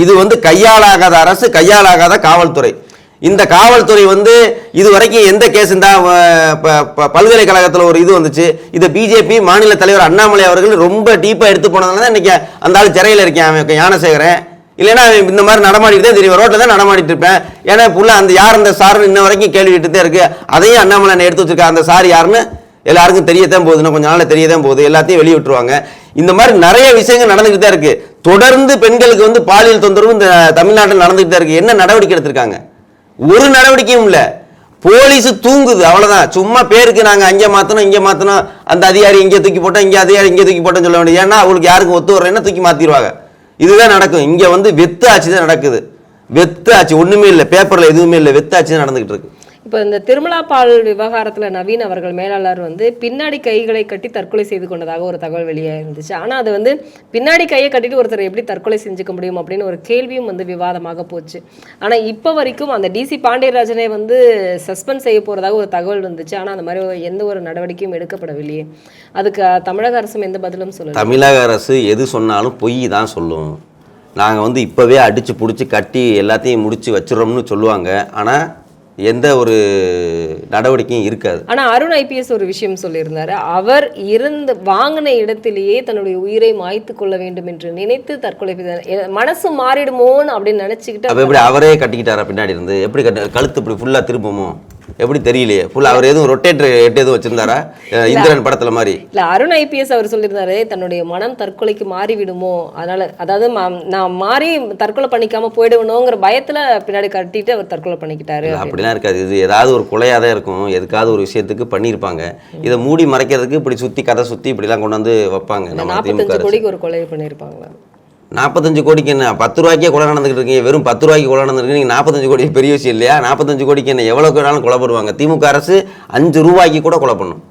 இது வந்து கையாலாகாத அரசு கையாளாகாத காவல்துறை. இந்த காவல்துறை வந்து இது வரைக்கும் எந்த கேஸ் இந்த பல்கலைக்கழகத்தில் ஒரு இது வந்துச்சு. இதை பிஜேபி மாநில தலைவர் அண்ணாமலை அவர்கள் ரொம்ப டீப்பாக எடுத்து போனதுனால தான் இன்றைக்கி அந்த ஆள் சிறையில் இருக்கேன் அவன் யானசேகரன் இல்லைன்னா அவன் இந்த மாதிரி நடமாடிட்டு தான் தெரியும். ரோட்டில் தான் நடமாடிட்டு இருப்பேன். ஏன்னா புள்ள அந்த யார் அந்த சாருன்னு இன்ன வரைக்கும் கேள்விக்கிட்டு தான் இருக்குது அதையும் அண்ணாமலை எடுத்து வச்சிருக்கா. அந்த சார் யாருன்னு எல்லாருக்கும் தெரியத்தான் போகுதுன்னு கொஞ்ச நாளில் தெரியதான் போகுது. எல்லாத்தையும் வெளியே விட்டுருவாங்க இந்த மாதிரி நிறைய விஷயங்கள் நடந்துக்கிட்டு தான் இருக்குது தொடர்ந்து பெண்களுக்கு வந்து பாலியல் தொந்தரவு இந்த தமிழ்நாட்டில் நடந்துகிட்டு தான் இருக்கு. என்ன நடவடிக்கை எடுத்திருக்காங்க? ஒரு நடவடிக்கையும் இல்லை. போலீஸ் தூங்குது அவ்வளோதான் சும்மா பேருக்கு நாங்கள் அங்கே மாற்றணும் இங்கே மாற்றணும் அந்த அதிகாரி இங்கே தூக்கி போட்டோம் இங்கே அதிகாரி இங்கே தூக்கி போட்டோம்னு சொல்ல வேண்டியது. ஏன்னா அவங்களுக்கு யாருக்கும் ஒத்து வரலைன்னா தூக்கி மாற்றிடுவாங்க இதுதான் நடக்கும். இங்கே வந்து வெத்து ஆட்சி தான் நடக்குது. வெத்து ஆட்சி ஒன்றுமே இல்லை. பேப்பரில் எதுவுமே இல்லை. வெத்து ஆட்சி தான் நடந்துகிட்டு இருக்கு. இப்போ இந்த திருமலா பால் விவகாரத்தில் நவீன் அவர்கள் மேலாளர் வந்து பின்னாடி கைகளை கட்டி தற்கொலை செய்து கொண்டதாக ஒரு தகவல் வெளியே இருந்துச்சு ஆனால் அது வந்து பின்னாடி கையை கட்டிட்டு ஒருத்தர் எப்படி தற்கொலை செஞ்சுக்க முடியும் அப்படின்னு ஒரு கேள்வியும் வந்து விவாதமாக போச்சு. ஆனால் இப்போ வரைக்கும் அந்த டிசி பாண்டியராஜனை வந்து சஸ்பெண்ட் செய்ய போகிறதாக ஒரு தகவல் வந்துச்சு. ஆனால் அந்த மாதிரி எந்த ஒரு நடவடிக்கையும் எடுக்கப்படவில்லையே அதுக்கு தமிழக அரசும் எந்த பதிலும் சொல்லல. தமிழக அரசு எது சொன்னாலும் பொய் தான் சொல்லும். நாங்கள் வந்து இப்போவே அடித்து பிடிச்சி கட்டி எல்லாத்தையும் முடித்து வச்சிடறோம்னு சொல்லுவாங்க. ஆனால் எந்த ஒரு நடவடிக்கையும் இருக்காது. ஆனா அருண் ஐபிஎஸ் ஒரு விஷயம் சொல்லியிருந்தாரு. அவர் இருந்து வாங்கின இடத்திலேயே தன்னுடைய உயிரை மாய்த்து கொள்ள வேண்டும் என்று நினைத்து தற்கொலை மனசு மாறிடுமோன்னு அப்படின்னு நினைச்சுக்கிட்டு அப்போ எப்படி அவரே கட்டிக்கிட்டாரா பின்னாடி இருந்து? எப்படி கட்டு கழுத்து இப்படி ஃபுல்லாக திரும்புமோ? எப்படி தெரியலையே? ஃபுல்லாக அவர் எதுவும் ரொட்டேட்டர் எட்டு எதுவும் வச்சிருந்தாரா? இந்திரன் படத்தில் மாதிரி. இல்ல அருண் ஐபிஎஸ் அவர் சொல்லியிருந்தாரு தன்னுடைய மனம் தற்கொலைக்கு மாறி விடுமோ அதனால அதாவது நான் மாறி தற்கொலை பண்ணிக்காம போயிடுவணுங்கிற பயத்துல பின்னாடி கட்டிட்டு அவர் தற்கொலை பண்ணிக்கிட்டாரு. அப்படிலாம் இருக்காது. இது ஏதாவது ஒரு கொலையாக தான் இருக்கும். எதுக்காவது ஒரு விஷயத்துக்கு பண்ணியிருப்பாங்க. இதை மூடி மறைக்கிறதுக்கு இப்படி சுற்றி கதை சுற்றி இப்படிலாம் கொண்டு வந்து வைப்பாங்க. நம்ம திமுக. கோடிக்கு ஒரு கொலை பண்ணியிருப்பாங்களா? நாற்பத்தஞ்சு கோடிக்கு என்ன? பத்து ரூபாய்க்கே கொலை நடந்துகிட்டு இருக்கீங்க. வெறும் பத்து ரூபாய்க்கு கொலை நடந்துருக்கு. நீங்கள் நாற்பத்தஞ்சு கோடி பெரிய விஷயம் இல்லையா? நாற்பத்தஞ்சு கோடிக்கு என்ன எவ்வளோ வேணாலும் கொலை பண்ணுவாங்க. திமுக அரசு அஞ்சு ரூபாய்க்கு கூட கொலை பண்ணும்.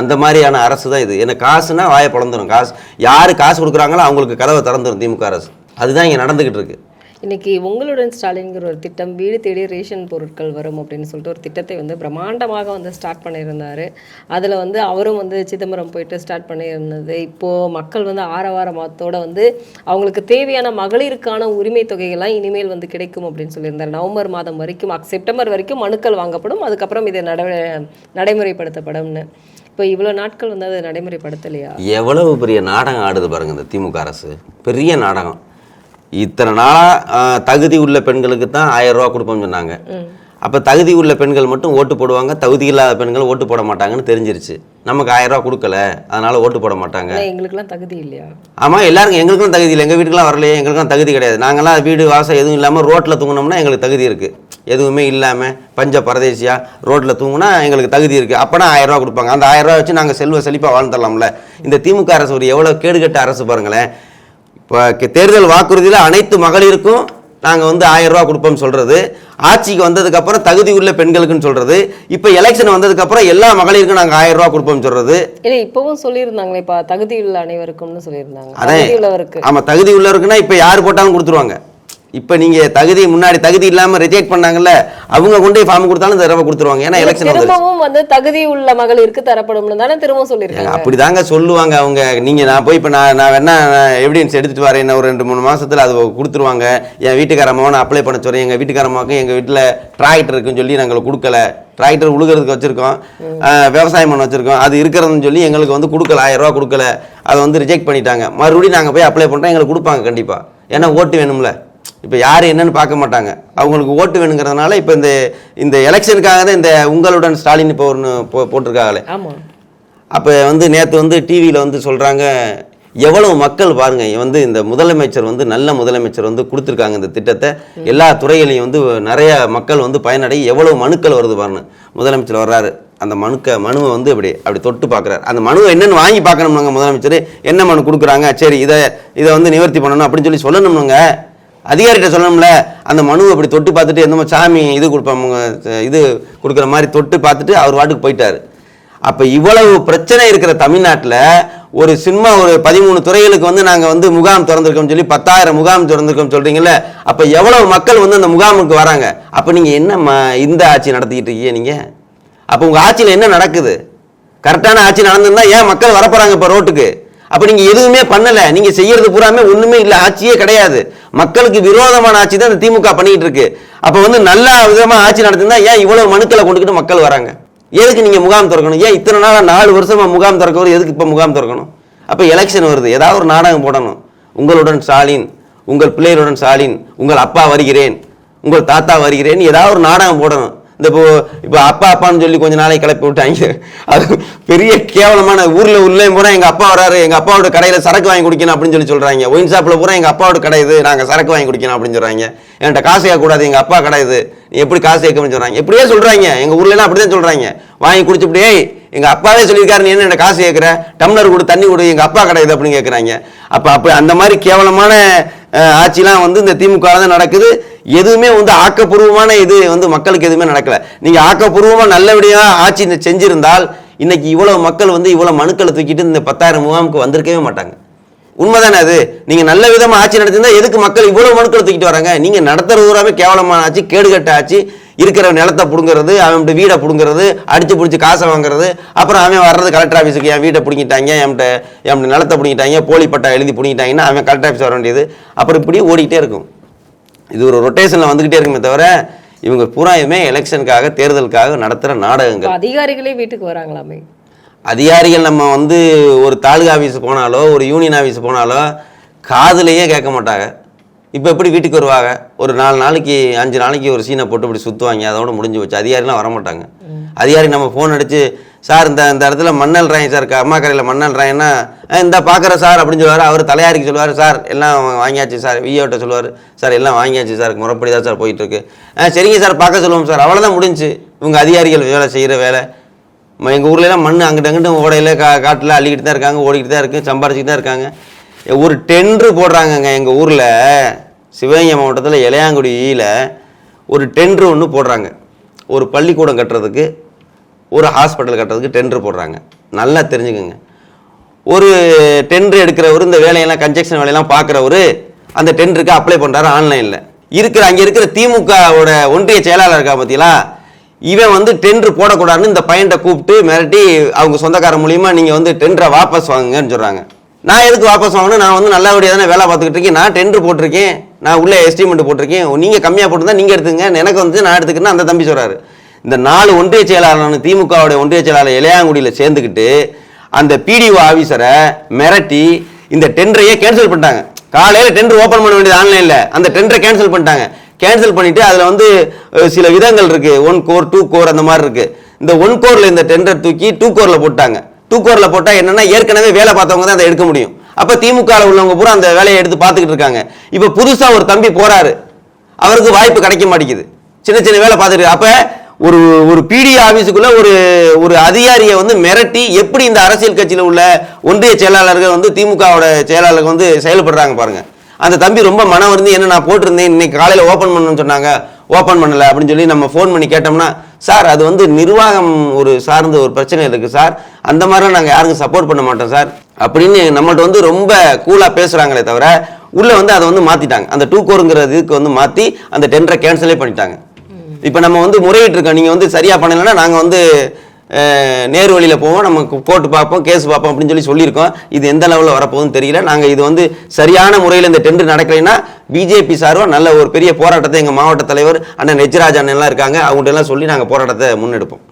அந்த மாதிரியான அரசு தான் இது. என்ன காசுனா வாயை பிளந்துரும். காசு யார் காசு கொடுக்குறாங்களோ அவங்களுக்கு கதவை திறந்துரும் திமுக அரசு. அதுதான் இங்கே நடந்துகிட்டு இருக்கு. இன்றைக்கி உங்களுடன் ஸ்டாலின்ங்கிற ஒரு திட்டம் வீடு தேடி ரேஷன் பொருட்கள் வரும் அப்படின்னு சொல்லிட்டு ஒரு திட்டத்தை வந்து பிரம்மாண்டமாக வந்து ஸ்டார்ட் பண்ணியிருந்தார். அதில் வந்து அவரும் வந்து சிதம்பரம் போயிட்டு ஸ்டார்ட் பண்ணியிருந்தது. இப்போது மக்கள் வந்து ஆரவாரமாத்தோடு வந்து அவங்களுக்கு தேவையான மகளிருக்கான உரிமை தொகைகள்லாம் இனிமேல் வந்து கிடைக்கும் அப்படின்னு சொல்லியிருந்தார். நவம்பர் மாதம் வரைக்கும் செப்டம்பர் வரைக்கும் மனுக்கள் வாங்கப்படும். அதுக்கப்புறம் இதை நட நடைமுறைப்படுத்தப்படும்னு. இப்போ இவ்வளோ நாட்கள் வந்து அதை நடைமுறைப்படுத்தலையா? எவ்வளவு பெரிய நாடகம் ஆடுது பாருங்க இந்த திமுக அரசு. பெரிய நாடகம். இத்தனை நாளாக தகுதி உள்ள பெண்களுக்கு தான் ஆயிரம் ரூபா கொடுப்போம்னு சொன்னாங்க. அப்போ தகுதி உள்ள பெண்கள் மட்டும் ஓட்டு போடுவாங்க தகுதி இல்லாத பெண்கள் ஓட்டு போட மாட்டாங்கன்னு தெரிஞ்சிருச்சு. நமக்கு ஆயிரம் ரூபா கொடுக்கல அதனால ஓட்டு போட மாட்டாங்க. ஆனால் எங்களுக்கெல்லாம் தகுதி இல்லையா? ஆமாம் எல்லாருக்கும் எங்களுக்கும் தகுதி இல்லை. எங்கள் வீட்டுக்குலாம் வரலையே எங்களுக்கும் தகுதி கிடையாது. நாங்களாம் வீடு வாசல் எதுவும் இல்லாமல் ரோட்டில் தூங்கினோம்னா எங்களுக்கு தகுதி இருக்குது எதுவுமே இல்லாமல் பஞ்ச பரதேசியா ரோட்டில் தூங்குனா எங்களுக்கு தகுதி இருக்குது அப்போனா ஆயிரம் ரூபா கொடுப்பாங்க. அந்த ஆயிரம் ரூபா வச்சு நாங்கள் செல்வ செழிப்பாக வாழ்ந்துடலாம்ல. இந்த திமுக அரசு ஒரு எவ்வளோ கேடுகட்ட அரசு பாருங்களேன். இப்போ தேர்தல் வாக்குறுதியில் அனைத்து மகளிருக்கும் நாங்கள் வந்து ஆயிரம் ரூபா கொடுப்போம்னு சொல்கிறது ஆட்சிக்கு வந்ததுக்கப்புறம் தகுதி உள்ள பெண்களுக்குன்னு சொல்கிறது இப்போ எலெக்ஷன் வந்ததுக்கப்புறம் எல்லா மகளிருக்கும் நாங்கள் ஆயிரம் ரூபா கொடுப்போம்னு சொல்கிறது இல்லை இப்போவும் சொல்லியிருந்தாங்களே இப்போ தகுதியுள்ள அனைவருக்கும்னு சொல்லியிருந்தாங்க. அதான். தகுதியுள்ளவருக்கு ஆமா தகுதி உள்ளவருக்குன்னா இப்ப யார் போட்டாலும் கொடுத்துருவாங்க. இப்ப நீங்க தகுதி முன்னாடி தகுதி இல்லாம ரிஜெக்ட் பண்ணாங்கல்ல அவங்க கொண்டு போய் ஃபார்ம் கொடுத்தாலும் தடவை கொடுத்துருவாங்க. ஏன்னா எலெக்ஷன் வந்து திரும்பவும் வந்து தகுதி உள்ள மகளிருக்கு தரப்படும்னு தானே திரும்பவும் சொல்லியிருக்காங்க. அப்படிதாங்க சொல்லுவாங்க அவங்க. நீங்க நான் போய் இப்ப நான் நான் வேணா எவிடன்ஸ் எடுத்துட்டு வரேன் ஒரு ரெண்டு மூணு மாசத்துல அது கொடுத்துருவாங்க. என் வீட்டுக்காரம்மாவை நான் அப்ளை பண்ண சொல்றேன் எங்க வீட்டுக்காரம்மாவுக்கு எங்க வீட்டுல டிராக்டர் இருக்குன்னு சொல்லி நாங்கள் கொடுக்கல. டிராக்டர் உழுகிறதுக்கு வச்சிருக்கோம். விவசாயம் பண்ண வச்சிருக்கோம். அது இருக்கிறதுன்னு சொல்லி எங்களுக்கு வந்து கொடுக்கல. ஆயிரம் ரூபா கொடுக்கல. அதை வந்து ரிஜெக்ட் பண்ணிட்டாங்க. மறுபடியும் நாங்கள் போய் அப்ளை பண்ணுறோம் எங்களுக்கு கொடுப்பாங்க கண்டிப்பா. ஏன்னா ஓட்டு வேணும்ல. இப்போ யார் என்னன்னு பார்க்க மாட்டாங்க. அவங்களுக்கு ஓட்டு வேணுங்கிறதுனால இப்போ இந்த இந்த எலெக்ஷனுக்காக தான் இந்த உங்களுடன் ஸ்டாலின் இப்போ ஒன்று போ போட்டிருக்காங்களே. அப்போ வந்து நேற்று வந்து டிவியில் வந்து சொல்கிறாங்க எவ்வளவு மக்கள் பாருங்க வந்து இந்த முதலமைச்சர் வந்து நல்ல முதலமைச்சர் வந்து கொடுத்துருக்காங்க இந்த திட்டத்தை. எல்லா துறையிலையும் வந்து நிறைய மக்கள் வந்து பயனடைய எவ்வளவு மனுக்கள் வருது பாருங்க. முதலமைச்சர் வர்றாரு. அந்த மனுக்க மனுவை வந்து அப்படி அப்படி தொட்டு பார்க்குறாரு அந்த மனுவை என்னென்னு வாங்கி பார்க்கணும்னுங்க முதலமைச்சர். என்ன மனு கொடுக்குறாங்க? சரி இதை இதை வந்து நிவர்த்தி பண்ணணும் அப்படின்னு சொல்லி சொல்லணும்னுங்க. அதிகாரிகிட்ட சொல்லணும்ல அந்த மனுவை அப்படி தொட்டு பார்த்துட்டு என்னமோ சாமி இது கொடுப்பாங்க இது கொடுக்குற மாதிரி தொட்டு பார்த்துட்டு அவர் வாட்டுக்கு போயிட்டார். அப்போ இவ்வளவு பிரச்சனை இருக்கிற தமிழ்நாட்டில் ஒரு சினிமா ஒரு பதிமூணு துறைகளுக்கு வந்து நாங்கள் வந்து முகாம் திறந்திருக்கோம் சொல்லி பத்தாயிரம் முகாம் திறந்திருக்கோம் சொல்கிறீங்கல்ல அப்போ எவ்வளவு மக்கள் வந்து அந்த முகாமுக்கு வராங்க? அப்போ நீங்கள் என்ன ம இந்த ஆட்சி நடத்திக்கிட்டு இருக்கீங்க நீங்கள் அப்போ உங்கள் ஆட்சியில் என்ன நடக்குது? கரெக்டான ஆட்சி நடந்திருந்தால் ஏன் மக்கள் வரப்போகிறாங்க இப்போ ரோட்டுக்கு? அப்போ நீங்கள் எதுவுமே பண்ணலை. நீங்கள் செய்யறது பூராமே ஒன்றுமே இல்லை. ஆட்சியே கிடையாது. மக்களுக்கு விரோதமான ஆட்சி தான் இந்த திமுக பண்ணிக்கிட்டு இருக்கு. அப்போ வந்து நல்ல விதமாக ஆட்சி நடத்திருந்தா ஏன் இவ்வளோ மனுக்களை கொண்டுக்கிட்டு மக்கள் வராங்க? எதுக்கு நீங்கள் முகாம் திறக்கணும்? ஏன் இத்தனை நாள் நாலு வருஷமாக முகாம் திறக்கவர் எதுக்கு இப்போ முகாம் திறக்கணும்? அப்போ எலெக்ஷன் வருது. ஏதாவது ஒரு நாடகம் போடணும். உங்களுடன் ஸ்டாலின் உங்கள் பிள்ளைகளுடன் ஸ்டாலின் உங்கள் அப்பா வருகிறேன் உங்கள் தாத்தா வருகிறேன் ஏதாவது ஒரு நாடகம் போடணும். இந்த இப்போ இப்போ அப்பா அப்பான்னு சொல்லி கொஞ்ச நாளைக்கு கிளப்பி விட்டாங்க. அது பெரிய கேவலமான ஊரில் உள்ளே பூரா எங்கள் அப்பா வராரு எங்கள் அப்பாவோட கடையில் சரக்கு வாங்கி குடிக்கணும் அப்படின்னு சொல்லி சொல்கிறாங்க ஒயின் ஷாப்பில் பூரா எங்கள் அப்பாவோட கடை இது நாங்கள் சரக்கு வாங்கி குடிக்கணும் அப்படின்னு சொல்கிறாங்க என்கிட்ட காசு கேட்கக்கூடாது எங்கள் அப்பா கடை இது. நீ எப்படி காசு கேட்கணும்னு சொல்கிறாங்க எப்படியே சொல்கிறாங்க எங்கள் ஊர்லலாம் அப்படி தான் சொல்கிறாங்க வாங்கி குடிச்சுப்படியே எங்கள் அப்பாவே சொல்லியிருக்காரு நீ என்ன காசு கேட்குற? டம்ளர் கொடு தண்ணி கொடு எங்கள் அப்பா கிடையாது அப்படின்னு கேட்குறாங்க. அப்போ அப்போ அந்த மாதிரி கேவலமான ஆட்சிலாம் வந்து இந்த திமுக தான் நடக்குது. எதுவுமே வந்து ஆக்கப்பூர்வமான இது வந்து மக்களுக்கு எதுவுமே நடக்கல. நீங்க ஆக்கப்பூர்வமா நல்லபடியாக ஆட்சி இந்த செஞ்சிருந்தால் இன்னைக்கு இவ்வளவு மக்கள் வந்து இவ்வளவு மனுக்களை தூக்கிட்டு இந்த பத்தாயிரம் முகாமுக்கு வந்திருக்கவே மாட்டாங்க. உண்மைதானே அது? நீங்க நல்ல விதமா ஆட்சி நடத்திருந்தா எதுக்கு மக்கள் இவ்வளவு மனுக்களை தூக்கிட்டு வராங்க? நீங்க நடத்துறது பூராமே கேவலமான ஆட்சி கேடுகட்ட ஆட்சி. இருக்கிற நிலத்தை பிடுங்கிறது அவன்கிட்ட வீடை பிடுங்கிறது அடிச்சு பிடிச்சி காசை வாங்குறது. அப்புறம் அவன் வர்றது கலெக்டர் ஆஃபீஸுக்கு என் வீட்டை பிடிங்கிட்டாங்க என்கிட்ட என் நிலத்தை பிடிங்கிட்டாங்க போலி பட்டா எழுதி பிடிங்கிட்டாங்கன்னா அவன் கலெக்டர் ஆஃபீஸ் வர வேண்டியது. அப்புறம் இப்படி ஓடிக்கிட்டே இருக்கும். இது ஒரு ரொட்டேஷனில் வந்துக்கிட்டே இருக்குமே தவிர இவங்க பூராயுமே எலெக்ஷனுக்காக தேர்தலுக்காக நடத்துகிற நாடகங்கள். அதிகாரிகளே வீட்டுக்கு வராங்களாமே. அதிகாரிகள் நம்ம வந்து ஒரு தாலுகா ஆஃபீஸ் போனாலோ ஒரு யூனியன் ஆஃபீஸ் போனாலோ காதுலயே கேட்க மாட்டாங்க. இப்போ எப்படி வீட்டுக்கு வருவாங்க? ஒரு நாலு நாளைக்கு அஞ்சு நாளைக்கு ஒரு சீனை போட்டு இப்படி சுற்றுவாங்க அதோட முடிஞ்சு போச்சு. அதிகாரிலாம் வரமாட்டாங்க. அதிகாரி நம்ம ஃபோன் அடித்து சார் இந்த இந்த இடத்துல மண்ணல் ராயன் சார் அம்மா கரையில் மண்ணல் ராயன்னா இந்த பார்க்குற சார் அப்படின்னு சொல்லுவார். அவர் தலையாரிக்கு சொல்லுவார் சார் எல்லாம் வாங்கியாச்சு சார். விஓட்ட சொல்லுவார் சார் எல்லாம் வாங்கியாச்சு சார் முறைப்படி தான் சார் போயிட்டுருக்கு. ஆ சரிங்க சார் பார்க்க சொல்லுவோம் சார். அவ்வளோதான் முடிஞ்சு. இவங்க அதிகாரிகள் வேலை செய்கிற வேலை. எங்கள் ஊர்லலாம் மண் அங்கிட்ட அங்கிட்ட ஓடையில் கா காட்டில் அள்ளிக்கிட்டு தான் இருக்காங்க ஓடிக்கிட்டு தான் இருக்குது சம்பாரிச்சிக்கிட்டு தான் இருக்காங்க. ஒரு டென்ட்ரு போடுறாங்கங்க எங்கள் ஊரில் சிவகங்கை மாவட்டத்தில் இளையாங்குடியில் ஒரு டெண்டர் ஒன்று போடுறாங்க. ஒரு பள்ளிக்கூடம் கட்டுறதுக்கு ஒரு ஹாஸ்பிட்டல் கட்டுறதுக்கு டெண்டர் போடுறாங்க. நல்லா தெரிஞ்சுக்கோங்க. ஒரு டெண்டர் எடுக்கிறவர் இந்த வேலையெல்லாம் கன்ஸ்ட்ரக்ஷன் வேலையெல்லாம் பார்க்குறவர் அந்த டெண்டருக்கு அப்ளை பண்ணுறாரு ஆன்லைனில் இருக்கிற அங்கே இருக்கிற திமுகவோட ஒன்றிய செயலாளர் இருக்கா பார்த்தீங்களா இவன் வந்து டெண்டர் போடக்கூடாதுன்னு இந்த பையன்கிட்ட கூப்பிட்டு மிரட்டி அவங்க சொந்தக்கார மூலியமா நீங்கள் வந்து டெண்டரை வாபஸ் வாங்குங்கன்னு சொல்கிறாங்க நான் எதுக்கு வாபஸ் வாங்கணும்? நான் வந்து நல்லபடியாக தானே வேலை பார்த்துக்கிட்டு இருக்கேன். நான் டெண்டர் போட்டிருக்கேன். நான் உள்ளே எஸ்டிமெண்ட் போட்டிருக்கேன். நீங்கள் கம்மியாக போட்டிருந்தா நீங்கள் எடுத்துங்க. எனக்கு வந்து நான் எடுத்துக்கிறேன்னு அந்த தம்பி சொல்கிறாரு இந்த நாலு ஒன்றிய செயலாளர் திமுகவுடைய ஒன்றிய செயலாளர் இளையாங்குடியில் சேர்ந்துக்கிட்டு அந்த பிடிஓ ஆஃபீஸரை மிரட்டி இந்த டெண்டரையே கேன்சல் பண்ணிட்டாங்க. காலையில் டெண்டர் ஓப்பன் பண்ண வேண்டியது ஆன்லைனில் அந்த டெண்டரை கேன்சல் பண்ணிட்டாங்க. கேன்சல் பண்ணிட்டு அதில் வந்து சில விதங்கள் இருக்குது ஒன் கோர் டூ கோர் அந்த மாதிரி இருக்குது இந்த ஒன் கோரில் இந்த டெண்டர் தூக்கி டூ கோரில் போட்டாங்க. டூ கோரில் போட்டால் என்னென்னா ஏற்கனவே வேலை பார்த்தவங்க தான் அதை எடுக்க முடியும். அப்போ திமுகவில் உள்ளவங்க பூரா அந்த வேலையை எடுத்து பார்த்துக்கிட்டு இருக்காங்க. இப்போ புதுசாக ஒரு தம்பி போகிறாரு அவருக்கு வாய்ப்பு கிடைக்க மாட்டேங்குது. சின்ன சின்ன வேலை பார்த்துட்டு அப்போ ஒரு ஒரு பிடி ஆஃபீஸுக்குள்ளே ஒரு ஒரு அதிகாரியை வந்து மிரட்டி எப்படி இந்த அரசியல் கட்சியில் உள்ள ஒன்றிய செயலாளர்கள் வந்து திமுகவோட செயலாளர்கள் வந்து செயல்படுறாங்க பாருங்க. அந்த தம்பி ரொம்ப மனம் வந்து என்ன நான் போட்டிருந்தேன் இன்னைக்கு காலையில் ஓப்பன் பண்ணணும்னு சொன்னாங்க ஓப்பன் பண்ணல அப்படின்னு சொல்லி நம்ம ஃபோன் பண்ணி கேட்டோம்னா சார் அது வந்து நிர்வாகம் ஒரு சார்ந்த ஒரு பிரச்சனை இருக்கு சார். அந்த மாதிரிலாம் நாங்கள் யாருக்கும் சப்போர்ட் பண்ண மாட்டோம் சார். அப்படின்னு நம்மள்ட்ட வந்து ரொம்ப கூலாக பேசுகிறாங்களே தவிர உள்ளே வந்து அதை வந்து மாற்றிட்டாங்க அந்த டூ கோருங்கிற இதுக்கு வந்து மாற்றி அந்த டெண்டரை கேன்சலே பண்ணிட்டாங்க. இப்போ நம்ம வந்து முறையிட்டு இருக்கோம் நீங்கள் வந்து சரியாக பண்ணலைன்னா நாங்கள் வந்து நேர் வழியில் போவோம். நம்ம கோர்ட்டு பார்ப்போம் கேஸ் பார்ப்போம் அப்படின்னு சொல்லி சொல்லியிருக்கோம். இது எந்த லெவலில் வரப்போகுதுன்னு தெரியல. நாங்கள் இது வந்து சரியான முறையில் இந்த டெண்டர் நடக்கலைன்னா பிஜேபி சார்பாக நல்ல ஒரு பெரிய போராட்டத்தை எங்கள் மாவட்ட தலைவர் அண்ணன் நெஜ்ராஜ் அண்ணன் எல்லாம் இருக்காங்க. அவங்கள்ட்ட எல்லாம் சொல்லி நாங்கள் போராட்டத்தை முன்னெடுப்போம்.